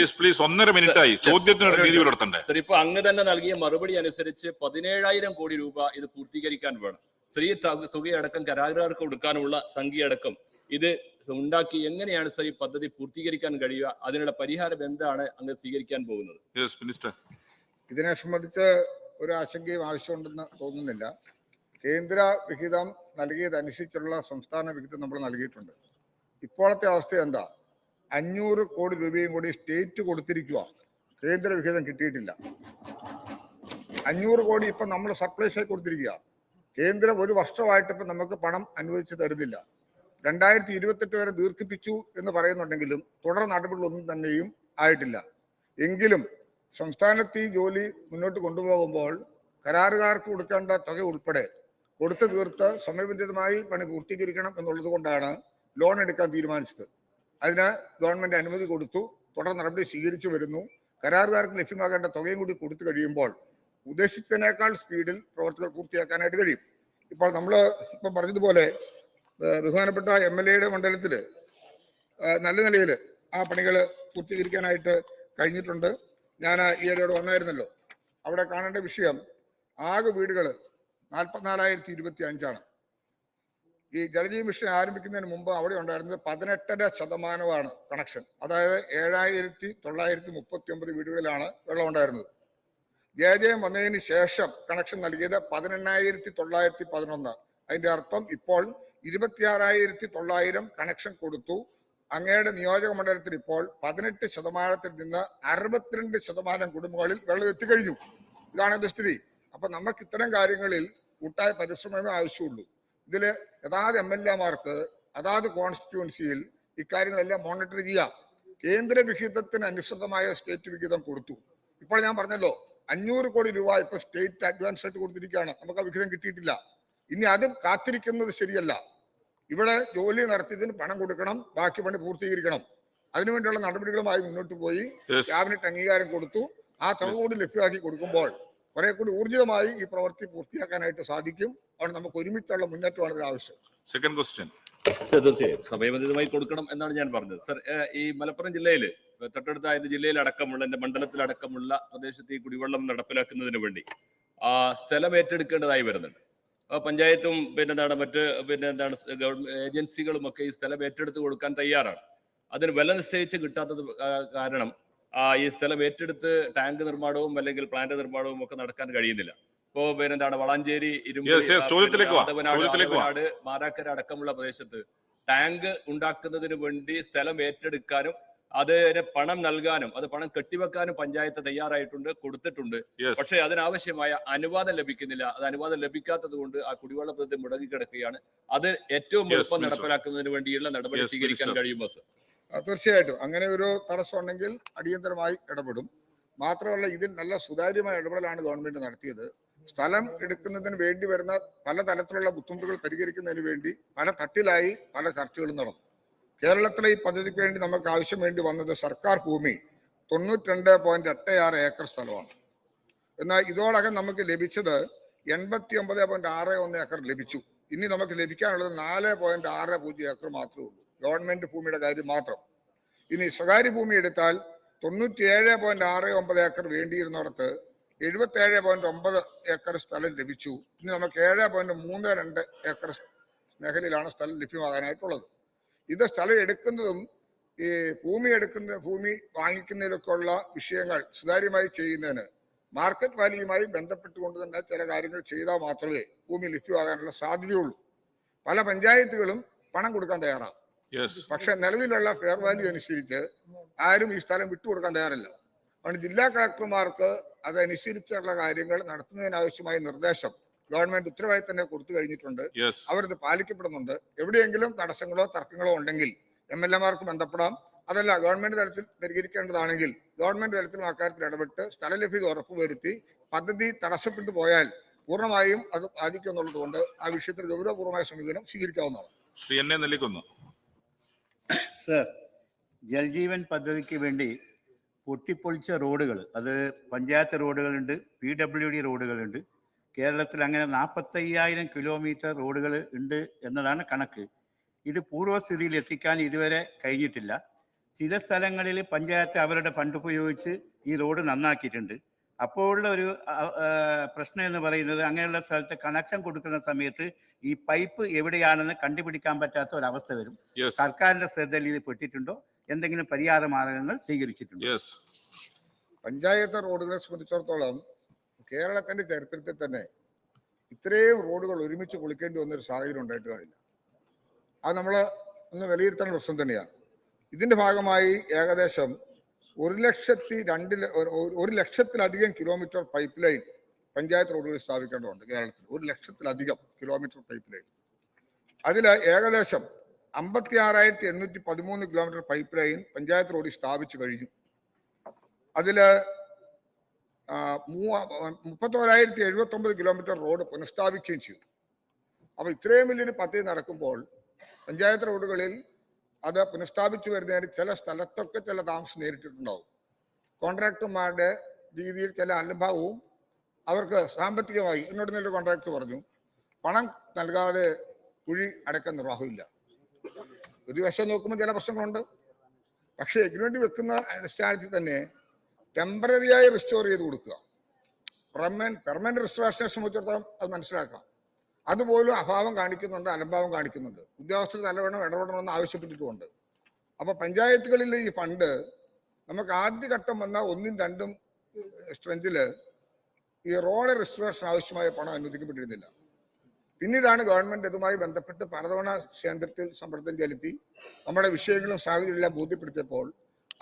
സർ ഇപ്പൊ അങ്ങ് തന്നെ നൽകിയ മറുപടി അനുസരിച്ച് പതിനേഴായിരം കോടി രൂപ ഇത് പൂർത്തീകരിക്കാൻ വേണം. സ്ത്രീ തുകയടക്കം കരാറുകാർക്ക് കൊടുക്കാനുള്ള സംഖ്യയടക്കം ഇത് ഉണ്ടാക്കി എങ്ങനെയാണ് സർ ഈ പദ്ധതി പൂർത്തീകരിക്കാൻ കഴിയുക? അതിനുള്ള പരിഹാരം എന്താണ് അങ്ങ് സ്വീകരിക്കാൻ പോകുന്നത്? ഇതിനെ സംബന്ധിച്ച് ഒരു ആശങ്കയും ആവശ്യമുണ്ടെന്ന് തോന്നുന്നില്ല. കേന്ദ്ര വിഹിതം നൽകിയതനുസരിച്ചുള്ള സംസ്ഥാന വിഹിതം നമ്മൾ നൽകിയിട്ടുണ്ട്. ഇപ്പോഴത്തെ അവസ്ഥ എന്താ? അഞ്ഞൂറ് കോടി രൂപയും കൂടി സ്റ്റേറ്റ് കൊടുത്തിരിക്കുക കേന്ദ്ര വിഹിതം കിട്ടിയിട്ടില്ല. അഞ്ഞൂറ് കോടി ഇപ്പം നമ്മൾ സർപ്ലൈസ് ആയി കൊടുത്തിരിക്കുക കേന്ദ്രം ഒരു വർഷമായിട്ട് ഇപ്പം നമുക്ക് പണം അനുവദിച്ച് തരുന്നില്ല. രണ്ടായിരത്തി ഇരുപത്തെട്ട് വരെ ദീർഘിപ്പിച്ചു എന്ന് പറയുന്നുണ്ടെങ്കിലും തുടർ നടപടികളൊന്നും തന്നെയും ആയിട്ടില്ല. എങ്കിലും സംസ്ഥാനത്ത് ഈ ജോലി മുന്നോട്ട് കൊണ്ടുപോകുമ്പോൾ കരാറുകാർക്ക് കൊടുക്കേണ്ട തുക ഉൾപ്പെടെ കൊടുത്തു തീർത്ത് സമയബന്ധിതമായി പണി പൂർത്തീകരിക്കണം എന്നുള്ളത് കൊണ്ടാണ് ലോൺ എടുക്കാൻ തീരുമാനിച്ചത്. അതിന് ഗവൺമെന്റ് അനുമതി കൊടുത്തു തുടർ നടപടി സ്വീകരിച്ചു വരുന്നു. കരാറുകാർക്ക് ലഭ്യമാകേണ്ട തുകയും കൂടി കൊടുത്തു കഴിയുമ്പോൾ ഉദ്ദേശിച്ചതിനേക്കാൾ സ്പീഡിൽ പ്രവർത്തികൾ പൂർത്തിയാക്കാനായിട്ട് കഴിയും. ഇപ്പോൾ നമ്മൾ ഇപ്പം പറഞ്ഞതുപോലെ ബഹുമാനപ്പെട്ട എം എൽ എയുടെ മണ്ഡലത്തിൽ നല്ല നിലയിൽ ആ പണികൾ പൂർത്തീകരിക്കാനായിട്ട് കഴിഞ്ഞിട്ടുണ്ട്. ഞാൻ ഈ ഇടയോട് വന്നായിരുന്നല്ലോ. അവിടെ കാണേണ്ട വിഷയം ആകെ വീടുകൾ നാൽപ്പത്തിനാലായിരത്തി ഇരുപത്തി അഞ്ചാണ് ഈ ജലജീവ മിഷൻ ആരംഭിക്കുന്നതിന് മുമ്പ് അവിടെ ഉണ്ടായിരുന്നത് പതിനെട്ടര ശതമാനമാണ് കണക്ഷൻ. അതായത് ഏഴായിരത്തി തൊള്ളായിരത്തി മുപ്പത്തി ഒമ്പത് വീടുകളിലാണ് വെള്ളം ഉണ്ടായിരുന്നത്. ജയജയം വന്നതിന് ശേഷം കണക്ഷൻ നൽകിയത് പതിനെണ്ണായിരത്തി തൊള്ളായിരത്തി പതിനൊന്ന് അതിന്റെ അർത്ഥം ഇപ്പോൾ ഇരുപത്തിയാറായിരത്തി തൊള്ളായിരം കണക്ഷൻ കൊടുത്തു. അങ്ങയുടെ നിയോജക മണ്ഡലത്തിൽ ഇപ്പോൾ പതിനെട്ട് ശതമാനത്തിൽ നിന്ന് അറുപത്തിരണ്ട് ശതമാനം കുടുംബങ്ങളിൽ വെള്ളം എത്തിക്കഴിഞ്ഞു ഇതാണ് എന്റെ സ്ഥിതി. അപ്പൊ നമുക്ക് ഇത്തരം കാര്യങ്ങളിൽ കൂട്ടായ പരിശ്രമമേ ആവശ്യമുള്ളൂ. ഇതിൽ യഥാത് എം എൽ എമാർക്ക് അതാത് കോൺസ്റ്റിറ്റ്യുവൻസിയിൽ ഇക്കാര്യങ്ങളെല്ലാം മോണിറ്റർ ചെയ്യാം. കേന്ദ്ര വിഹിതത്തിന് അനുസൃതമായ സ്റ്റേറ്റ് വിഹിതം കൊടുത്തു. ഇപ്പോൾ ഞാൻ പറഞ്ഞല്ലോ അഞ്ഞൂറ് കോടി രൂപ ഇപ്പൊ സ്റ്റേറ്റ് അഡ്വാൻസ് ആയിട്ട് കൊടുത്തിരിക്കുകയാണ്. നമുക്ക് ആ വിഹിതം കിട്ടിയിട്ടില്ല. ഇനി അത് കാത്തിരിക്കുന്നത് ശരിയല്ല. ഇവിടെ ജോലി നടത്തിയതിന് പണം കൊടുക്കണം ബാക്കി പണി പൂർത്തീകരിക്കണം. അതിനുവേണ്ടിയുള്ള നടപടികളുമായി മുന്നോട്ട് പോയി ക്യാബിനറ്റ് അംഗീകാരം കൊടുത്തു. ആ തുക കൂടി ലഭ്യമാക്കി കൊടുക്കുമ്പോൾ കുറെ കൂടി ഊർജിതമായി ഈ പ്രവൃത്തി പൂർത്തിയാക്കാനായിട്ട് സാധിക്കും. അതുകൊണ്ട് നമുക്ക് ഒരുമിച്ചുള്ള മുന്നേറ്റമാണ് ഒരു ആവശ്യം സെക്കൻഡ് ക്വസ്റ്റ്യൻ തീർച്ചയായും. സമയബന്ധിതമായി കൊടുക്കണം എന്നാണ് ഞാൻ പറഞ്ഞത്. സർ ഈ മലപ്പുറം ജില്ലയിൽ തൊട്ടടുത്ത അതിന്റെ ജില്ലയിൽ അടക്കമുള്ള എന്റെ മണ്ഡലത്തിൽ അടക്കമുള്ള പ്രദേശത്ത് ഈ കുടിവെള്ളം നടപ്പിലാക്കുന്നതിന് വേണ്ടി ആ സ്ഥലം ഏറ്റെടുക്കേണ്ടതായി വരുന്നുണ്ട്. പഞ്ചായത്തും പിന്നെ എന്താണ് മറ്റ് പിന്നെ എന്താണ് ഗവൺമെന്റ് ഏജൻസികളും ഒക്കെ ഈ സ്ഥലം ഏറ്റെടുത്ത് കൊടുക്കാൻ തയ്യാറാണ്. അതിന് വില നിശ്ചയിച്ച് കിട്ടാത്തത് കാരണം ആ ഈ സ്ഥലം ഏറ്റെടുത്ത് ടാങ്ക് നിർമ്മാണവും അല്ലെങ്കിൽ പ്ലാന്റ് നിർമ്മാണവും ഒക്കെ നടക്കാൻ കഴിയുന്നില്ല. ഇപ്പോ പിന്നെന്താണ് വളാഞ്ചേരി ഇരുമ്പനാട് മാറാക്കര അടക്കമുള്ള പ്രദേശത്ത് ടാങ്ക് ഉണ്ടാക്കുന്നതിന് വേണ്ടി സ്ഥലം ഏറ്റെടുക്കാനും അതിന് പണം നൽകാനും അത് പണം കെട്ടിവെക്കാനും പഞ്ചായത്ത് തയ്യാറായിട്ടുണ്ട് കൊടുത്തിട്ടുണ്ട്. പക്ഷേ അതിനാവശ്യമായ അനുവാദം ലഭിക്കുന്നില്ല. അത് അനുവാദം ലഭിക്കാത്തത് കൊണ്ട് ആ കുടിവെള്ള പദ്ധതി മുടങ്ങിക്കിടക്കുകയാണ്. അത് ഏറ്റവും എളുപ്പം. നടപ്പിലാക്കുന്നതിന് വേണ്ടിയുള്ള നടപടി സ്വീകരിക്കാൻ. കഴിയുമോ സർ തീർച്ചയായിട്ടും. അങ്ങനെ ഒരു തടസ്സം ഉണ്ടെങ്കിൽ അടിയന്തരമായി ഇടപെടും. മാത്രമല്ല ഇതിൽ നല്ല സുതാര്യമായ ഇടപെടലാണ് ഗവൺമെന്റ് നടത്തിയത്. സ്ഥലം എടുക്കുന്നതിന് വേണ്ടി വരുന്ന പല തരത്തിലുള്ള ബുദ്ധിമുട്ടുകൾ പരിഹരിക്കുന്നതിന് വേണ്ടി പല തട്ടിലായി പല ചർച്ചകളും നടന്നു. കേരളത്തിലെ ഈ പദ്ധതിക്ക് വേണ്ടി നമുക്ക് ആവശ്യം വേണ്ടി വന്നത് സർക്കാർ ഭൂമി തൊണ്ണൂറ്റിരണ്ട് പോയിന്റ് എട്ട് ആറ് ഏക്കർ സ്ഥലമാണ്. എന്നാൽ ഇതോടകം നമുക്ക് ലഭിച്ചത് എൺപത്തി ഒമ്പത് പോയിന്റ് ആറ് ഒന്ന് ഏക്കർ ലഭിച്ചു. ഇനി നമുക്ക് ലഭിക്കാനുള്ളത് നാല് പോയിന്റ് ആറ് പൂജ്യം ഏക്കർ മാത്രമേ ഉള്ളൂ. ഗവൺമെന്റ് ഭൂമിയുടെ കാര്യം മാത്രം. ഇനി സ്വകാര്യ ഭൂമി എടുത്താൽ തൊണ്ണൂറ്റിയേഴ് പോയിന്റ് ആറ് ഒമ്പത് ഏക്കർ വേണ്ടിയിരുന്നിടത്ത് എഴുപത്തി ഏഴ് പോയിന്റ് ഒമ്പത് ഏക്കർ സ്ഥലം ലഭിച്ചു. ഇനി നമുക്ക് ഏഴ് പോയിന്റ് മൂന്ന് രണ്ട് ഏക്കർ മേഖലയിലാണ് സ്ഥലം ലഭ്യമാകാനായിട്ടുള്ളത്. ഇത് സ്ഥലം എടുക്കുന്നതും ഈ ഭൂമി എടുക്കുന്ന ഭൂമി വാങ്ങിക്കുന്നതിലൊക്കെ ഉള്ള വിഷയങ്ങൾ സുതാര്യമായി ചെയ്യുന്നതിന് മാർക്കറ്റ് വാല്യുമായി ബന്ധപ്പെട്ടുകൊണ്ട് തന്നെ ചില കാര്യങ്ങൾ ചെയ്താൽ മാത്രമേ ഭൂമി ലഭ്യമാകാനുള്ള സാധ്യതയുള്ളൂ. പല പഞ്ചായത്തുകളും പണം കൊടുക്കാൻ തയ്യാറാണ്. പക്ഷെ നിലവിലുള്ള ഫെയർ വാല്യൂ അനുസരിച്ച് ആരും ഈ സ്ഥലം വിട്ടുകൊടുക്കാൻ തയ്യാറല്ല. അതുകൊണ്ട് ജില്ലാ കളക്ടർമാർക്ക് അതനുസരിച്ചുള്ള കാര്യങ്ങൾ നടത്തുന്നതിനാവശ്യമായ നിർദ്ദേശം ഗവൺമെന്റ് ഉത്തരവായി തന്നെ കൊടുത്തു കഴിഞ്ഞിട്ടുണ്ട്. അവരത് പാലിക്കപ്പെടുന്നുണ്ട്. എവിടെയെങ്കിലും തടസ്സങ്ങളോ തർക്കങ്ങളോ ഉണ്ടെങ്കിൽ എം എൽ എമാർക്ക് ബന്ധപ്പെടാം. അതല്ല ഗവൺമെന്റ് തലത്തിൽ പരിഹരിക്കേണ്ടതാണെങ്കിൽ ഗവൺമെന്റ് തലത്തിലും അക്കാര്യത്തിൽ ഇടപെട്ട് സ്ഥലലഭ്യത ഉറപ്പുവരുത്തി പദ്ധതി തടസ്സപ്പെട്ടു പോയാൽ പൂർണമായും അത് ബാധിക്കും എന്നുള്ളത് കൊണ്ട് ആ വിഷയത്തിൽ ഗൗരവപൂർവമായ സമീപനം സ്വീകരിക്കാവുന്നതാണ്. ശ്രീ എന്നെ നെല്ലിക്കുന്നു. സർ ജൽജീവൻ പദ്ധതിക്ക് വേണ്ടി പൊട്ടിപ്പൊളിച്ച റോഡുകൾ അത് പഞ്ചായത്ത് റോഡുകളുണ്ട് പി ഡബ്ല്യു ഡി റോഡുകളുണ്ട്. കേരളത്തിൽ അങ്ങനെ നാൽപ്പത്തയ്യായിരം കിലോമീറ്റർ റോഡുകൾ ഉണ്ട് എന്നതാണ് കണക്ക്. ഇത് പൂർവസ്ഥിതിയിൽ എത്തിക്കാൻ ഇതുവരെ കഴിഞ്ഞിട്ടില്ല. ചില സ്ഥലങ്ങളിൽ പഞ്ചായത്ത് അവരുടെ ഫണ്ട് ഉപയോഗിച്ച് ഈ റോഡ് നന്നാക്കിയിട്ടുണ്ട്. അപ്പോഴുള്ള ഒരു പ്രശ്നം എന്ന് പറയുന്നത് അങ്ങനെയുള്ള സ്ഥലത്ത് കണക്ഷൻ കൊടുക്കുന്ന സമയത്ത് ഈ പൈപ്പ് എവിടെയാണെന്ന് കണ്ടുപിടിക്കാൻ പറ്റാത്ത ഒരു അവസ്ഥ വരും. സർക്കാരിന്റെ ശ്രദ്ധയിൽ ഇത് പെട്ടിട്ടുണ്ടോ? എന്തെങ്കിലും പരിഹാര മാർഗങ്ങൾ സ്വീകരിച്ചിട്ടുണ്ടോ? പഞ്ചായത്ത് റോഡുകളെ സംബന്ധിച്ചിടത്തോളം കേരളത്തിന്റെ ചരിത്രത്തിൽ തന്നെ ഇത്രയും റോഡുകൾ ഒരുമിച്ച് പൊളിക്കേണ്ടി വന്ന ഒരു സാഹചര്യം ഉണ്ടായിട്ട് കാണില്ല. അത് നമ്മൾ ഒന്ന് വിലയിരുത്തേണ്ട പ്രശ്നം തന്നെയാണ്. ഇതിന്റെ ഭാഗമായി ഏകദേശം ഒരു ലക്ഷത്തി രണ്ട് ഒരു- ലക്ഷത്തിലധികം കിലോമീറ്റർ പൈപ്പ് ലൈൻ പഞ്ചായത്ത് റോഡുകൾ സ്ഥാപിക്കേണ്ടതുണ്ട് കേരളത്തിൽ. ഒരു ലക്ഷത്തിലധികം കിലോമീറ്റർ പൈപ്പ് ലൈൻ അതിൽ ഏകദേശം അമ്പത്തി ആറായിരത്തി എണ്ണൂറ്റി പതിമൂന്ന് കിലോമീറ്റർ പൈപ്പ് ലൈൻ പഞ്ചായത്ത് റോഡിൽ സ്ഥാപിച്ചു കഴിഞ്ഞു. അതിൽ ആ, മുപ്പത്തോരായിരത്തി എഴുപത്തി ഒമ്പത് കിലോമീറ്റർ റോഡ് പുനഃസ്ഥാപിക്കുകയും ചെയ്തു. അപ്പൊ ഇത്രയും വലിയൊരു പദ്ധതി നടക്കുമ്പോൾ പഞ്ചായത്ത് റോഡുകളിൽ അത് പുനഃസ്ഥാപിച്ചു വരുന്നതിന് ചില സ്ഥലത്തൊക്കെ ചില താമസം നേരിട്ടിട്ടുണ്ടാവും. കോൺട്രാക്ടർമാരുടെ രീതിയിൽ ചില അനുഭവവും അവർക്ക് സാമ്പത്തികമായി എന്നോട് നല്ലൊരു കോൺട്രാക്ടർ പറഞ്ഞു പണം നൽകാതെ കുഴി അടക്കാൻ നിർവാഹമില്ല. ഒരു വശം നോക്കുമ്പോൾ ചില പ്രശ്നങ്ങളുണ്ട്. പക്ഷേ എഗ്രിമെന്റ് വെക്കുന്ന അടിസ്ഥാനത്തിൽ തന്നെ ടെമ്പററിയായി റിസ്റ്റോർ ചെയ്ത് കൊടുക്കുക. പെർമനന്റ് പെർമനന്റ് റിസ്റ്റോറേഷനെ സംബന്ധിച്ചിടത്തോളം അത് മനസ്സിലാക്കാം. അതുപോലും അഭാവം കാണിക്കുന്നുണ്ട് അലംഭാവം കാണിക്കുന്നുണ്ട്. ഉദ്യോഗസ്ഥർ നല്ലവണ്ണം ഇടപെടണമെന്ന് ആവശ്യപ്പെട്ടിട്ടുമുണ്ട്. അപ്പോൾ പഞ്ചായത്തുകളിൽ ഈ ഫണ്ട് നമുക്ക് ആദ്യഘട്ടം വന്ന ഒന്നും രണ്ടും സ്ട്രെങ്തിൽ ഈ റോഡ് റിസ്റ്റോറേഷൻ ആവശ്യമായ പണം അനുവദിക്കപ്പെട്ടിരുന്നില്ല. പിന്നീടാണ് ഗവൺമെന്റ് ഇതുമായി ബന്ധപ്പെട്ട് പലതവണ കേന്ദ്രത്തിൽ സമ്മർദ്ദം ചെലുത്തി നമ്മുടെ വിഷയങ്ങളും സാഹചര്യമെല്ലാം ബോധ്യപ്പെടുത്തിയപ്പോൾ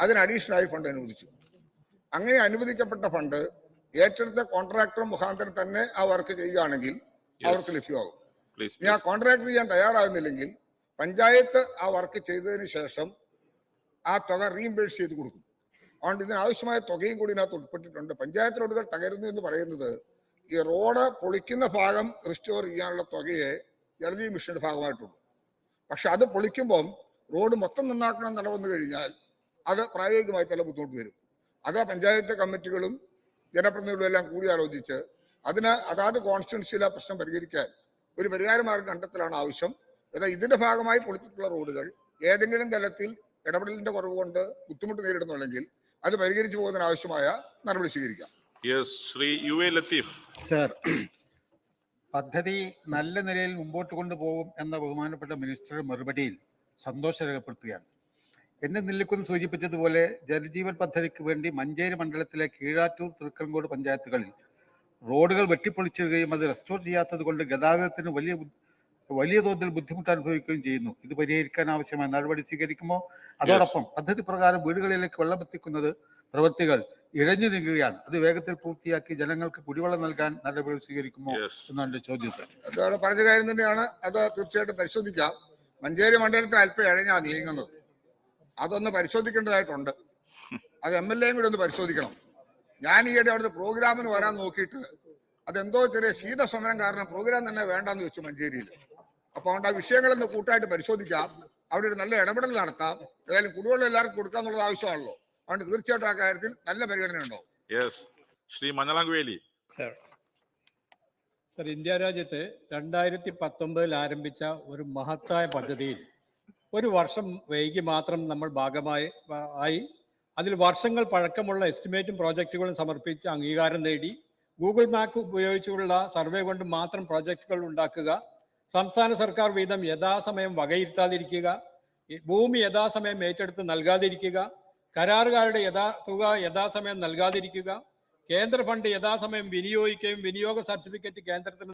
അതിന് അഡീഷണലായി ഫണ്ട് അനുവദിച്ചു. അങ്ങനെ അനുവദിക്കപ്പെട്ട ഫണ്ട് ഏറ്റെടുത്ത കോൺട്രാക്ടർ മുഖാന്തരം തന്നെ ആ വർക്ക് ചെയ്യുകയാണെങ്കിൽ അവർക്ക് ലഭ്യമാകും. ഇനി ആ കോൺട്രാക്ട് ചെയ്യാൻ തയ്യാറാകുന്നില്ലെങ്കിൽ പഞ്ചായത്ത് ആ വർക്ക് ചെയ്തതിന് ശേഷം ആ തുക റീഇംബേഴ്സ് ചെയ്ത് കൊടുക്കും. അതുകൊണ്ട് ഇതിന് ആവശ്യമായ തുകയും കൂടി ഇതിനകത്ത് ഉൾപ്പെട്ടിട്ടുണ്ട്. പഞ്ചായത്ത് റോഡുകൾ തകരുന്നു എന്ന് പറയുന്നത് ഈ റോഡ് പൊളിക്കുന്ന ഭാഗം റിസ്റ്റോർ ചെയ്യാനുള്ള തുകയെ ജലജീവ മിഷന്റെ ഭാഗമായിട്ടുള്ളൂ. പക്ഷെ അത് പൊളിക്കുമ്പം റോഡ് മൊത്തം നന്നാക്കണം നില വന്നു കഴിഞ്ഞാൽ അത് പ്രായോഗികമായി ചില ബുദ്ധിമുട്ട് വരും. അത് പഞ്ചായത്ത് കമ്മിറ്റികളും ജനപ്രതിനിധികളും എല്ലാം കൂടി ആലോചിച്ച് അതിന് അതാത് കോൺസ്റ്റിറ്റ്യൻസിയിലെ പ്രശ്നം പരിഹരിക്കാൻ ഒരു പരിഹാരമാർഗം കണ്ടെത്തലാണ് ആവശ്യം. എന്നാൽ ഇതിന്റെ ഭാഗമായി പൊളിച്ചിട്ടുള്ള റോഡുകൾ ഏതെങ്കിലും തലത്തിൽ ഇടപെടലിന്റെ കുറവ് കൊണ്ട് ബുദ്ധിമുട്ട് നേരിടുന്നുണ്ടെങ്കിൽ അത് പരിഹരിച്ചു പോകുന്നതിന് ആവശ്യമായ നടപടി സ്വീകരിക്കാം. Yes Shri U A Latheef. Sir പദ്ധതി നല്ല നിലയിൽ മുമ്പോട്ട് കൊണ്ടുപോകും എന്ന ബഹുമാനപ്പെട്ട മിനിസ്റ്റർ മറുപടിയിൽ സന്തോഷം രേഖപ്പെടുത്തുകയാണ്. എന്നെ നെല്ലിക്കുന്ന് സൂചിപ്പിച്ചതുപോലെ ജലജീവൻ പദ്ധതിക്ക് വേണ്ടി മഞ്ചേരി മണ്ഡലത്തിലെ കീഴാറ്റൂർ തൃക്കങ്കോട് പഞ്ചായത്തുകളിൽ റോഡുകൾ വെട്ടിപ്പൊളിച്ചിടുകയും അത് റെസ്റ്റോർ ചെയ്യാത്തത് കൊണ്ട് ഗതാഗതത്തിന് വലിയ വലിയ തോതിൽ ബുദ്ധിമുട്ട് അനുഭവിക്കുകയും ചെയ്യുന്നു. ഇത് പരിഹരിക്കാൻ ആവശ്യമായ നടപടി സ്വീകരിക്കുമോ? അതോടൊപ്പം പദ്ധതി പ്രകാരം വീടുകളിലേക്ക് വെള്ളമെത്തിക്കുന്നത് പ്രവൃത്തികൾ ഇഴഞ്ഞു നീങ്ങുകയാണ്. അത് വേഗത്തിൽ പൂർത്തിയാക്കി ജനങ്ങൾക്ക് കുടിവെള്ളം നൽകാൻ നടപടി സ്വീകരിക്കുമോ എന്നാണ് എന്റെ ചോദ്യം സർ. അതവിടെ പറഞ്ഞ കാര്യം തന്നെയാണ്. അത് തീർച്ചയായിട്ടും പരിശോധിക്കാം. മഞ്ചേരി മണ്ഡലത്തിൽ അല്പം ഇഴഞ്ഞാ നീങ്ങുന്നത്. അതൊന്ന് പരിശോധിക്കേണ്ടതായിട്ടുണ്ട്. അത് എം എൽ എയും കൂടി ഒന്ന് പരിശോധിക്കണം. ഞാൻ ഈയിടെ അവിടുത്തെ പ്രോഗ്രാമിന് വരാൻ നോക്കിയിട്ട് അതെന്തോ ചെറിയ ശീത സമരം കാരണം പ്രോഗ്രാം തന്നെ വേണ്ടെന്ന് വെച്ചു മഞ്ചേരിയിൽ. അപ്പൊ അതുകൊണ്ട് ആ വിഷയങ്ങളൊന്ന് കൂട്ടായിട്ട് പരിശോധിക്കാം. അവിടെ ഒരു നല്ല ഇടപെടൽ നടത്താം. ഏതായാലും കുടിവെള്ളം എല്ലാവർക്കും കൊടുക്കാന്നുള്ളത് ആവശ്യമാണല്ലോ. അതുകൊണ്ട് തീർച്ചയായിട്ടും ആ കാര്യത്തിൽ നല്ല പരിഗണന ഉണ്ടാവും. Yes Shri Manjalamkuzhi. Sir sir India രാജ്യത്ത് രണ്ടായിരത്തി പത്തൊമ്പതിൽ ആരംഭിച്ച ഒരു മഹത്തായ പദ്ധതിയിൽ ഒരു വർഷം വൈകി മാത്രം നമ്മൾ ഭാഗമായി ആയി. അതിൽ വർഷങ്ങൾ പഴക്കമുള്ള എസ്റ്റിമേറ്റും പ്രോജക്റ്റുകളും സമർപ്പിച്ച് അംഗീകാരം നേടി. ഗൂഗിൾ മാപ്പ് ഉപയോഗിച്ചുള്ള സർവേ കൊണ്ട് മാത്രം പ്രോജക്റ്റുകൾ ഉണ്ടാക്കുക. സംസ്ഥാന സർക്കാർ വീതം യഥാസമയം വകയിരുത്താതിരിക്കുക. ഭൂമി യഥാസമയം ഏറ്റെടുത്ത് നൽകാതിരിക്കുക. കരാറുകാരുടെ യഥാ തുക യഥാസമയം നൽകാതിരിക്കുക. കേന്ദ്ര ഫണ്ട് യഥാസമയം വിനിയോഗിക്കുകയും വിനിയോഗ സർട്ടിഫിക്കറ്റ് കേന്ദ്രത്തിന്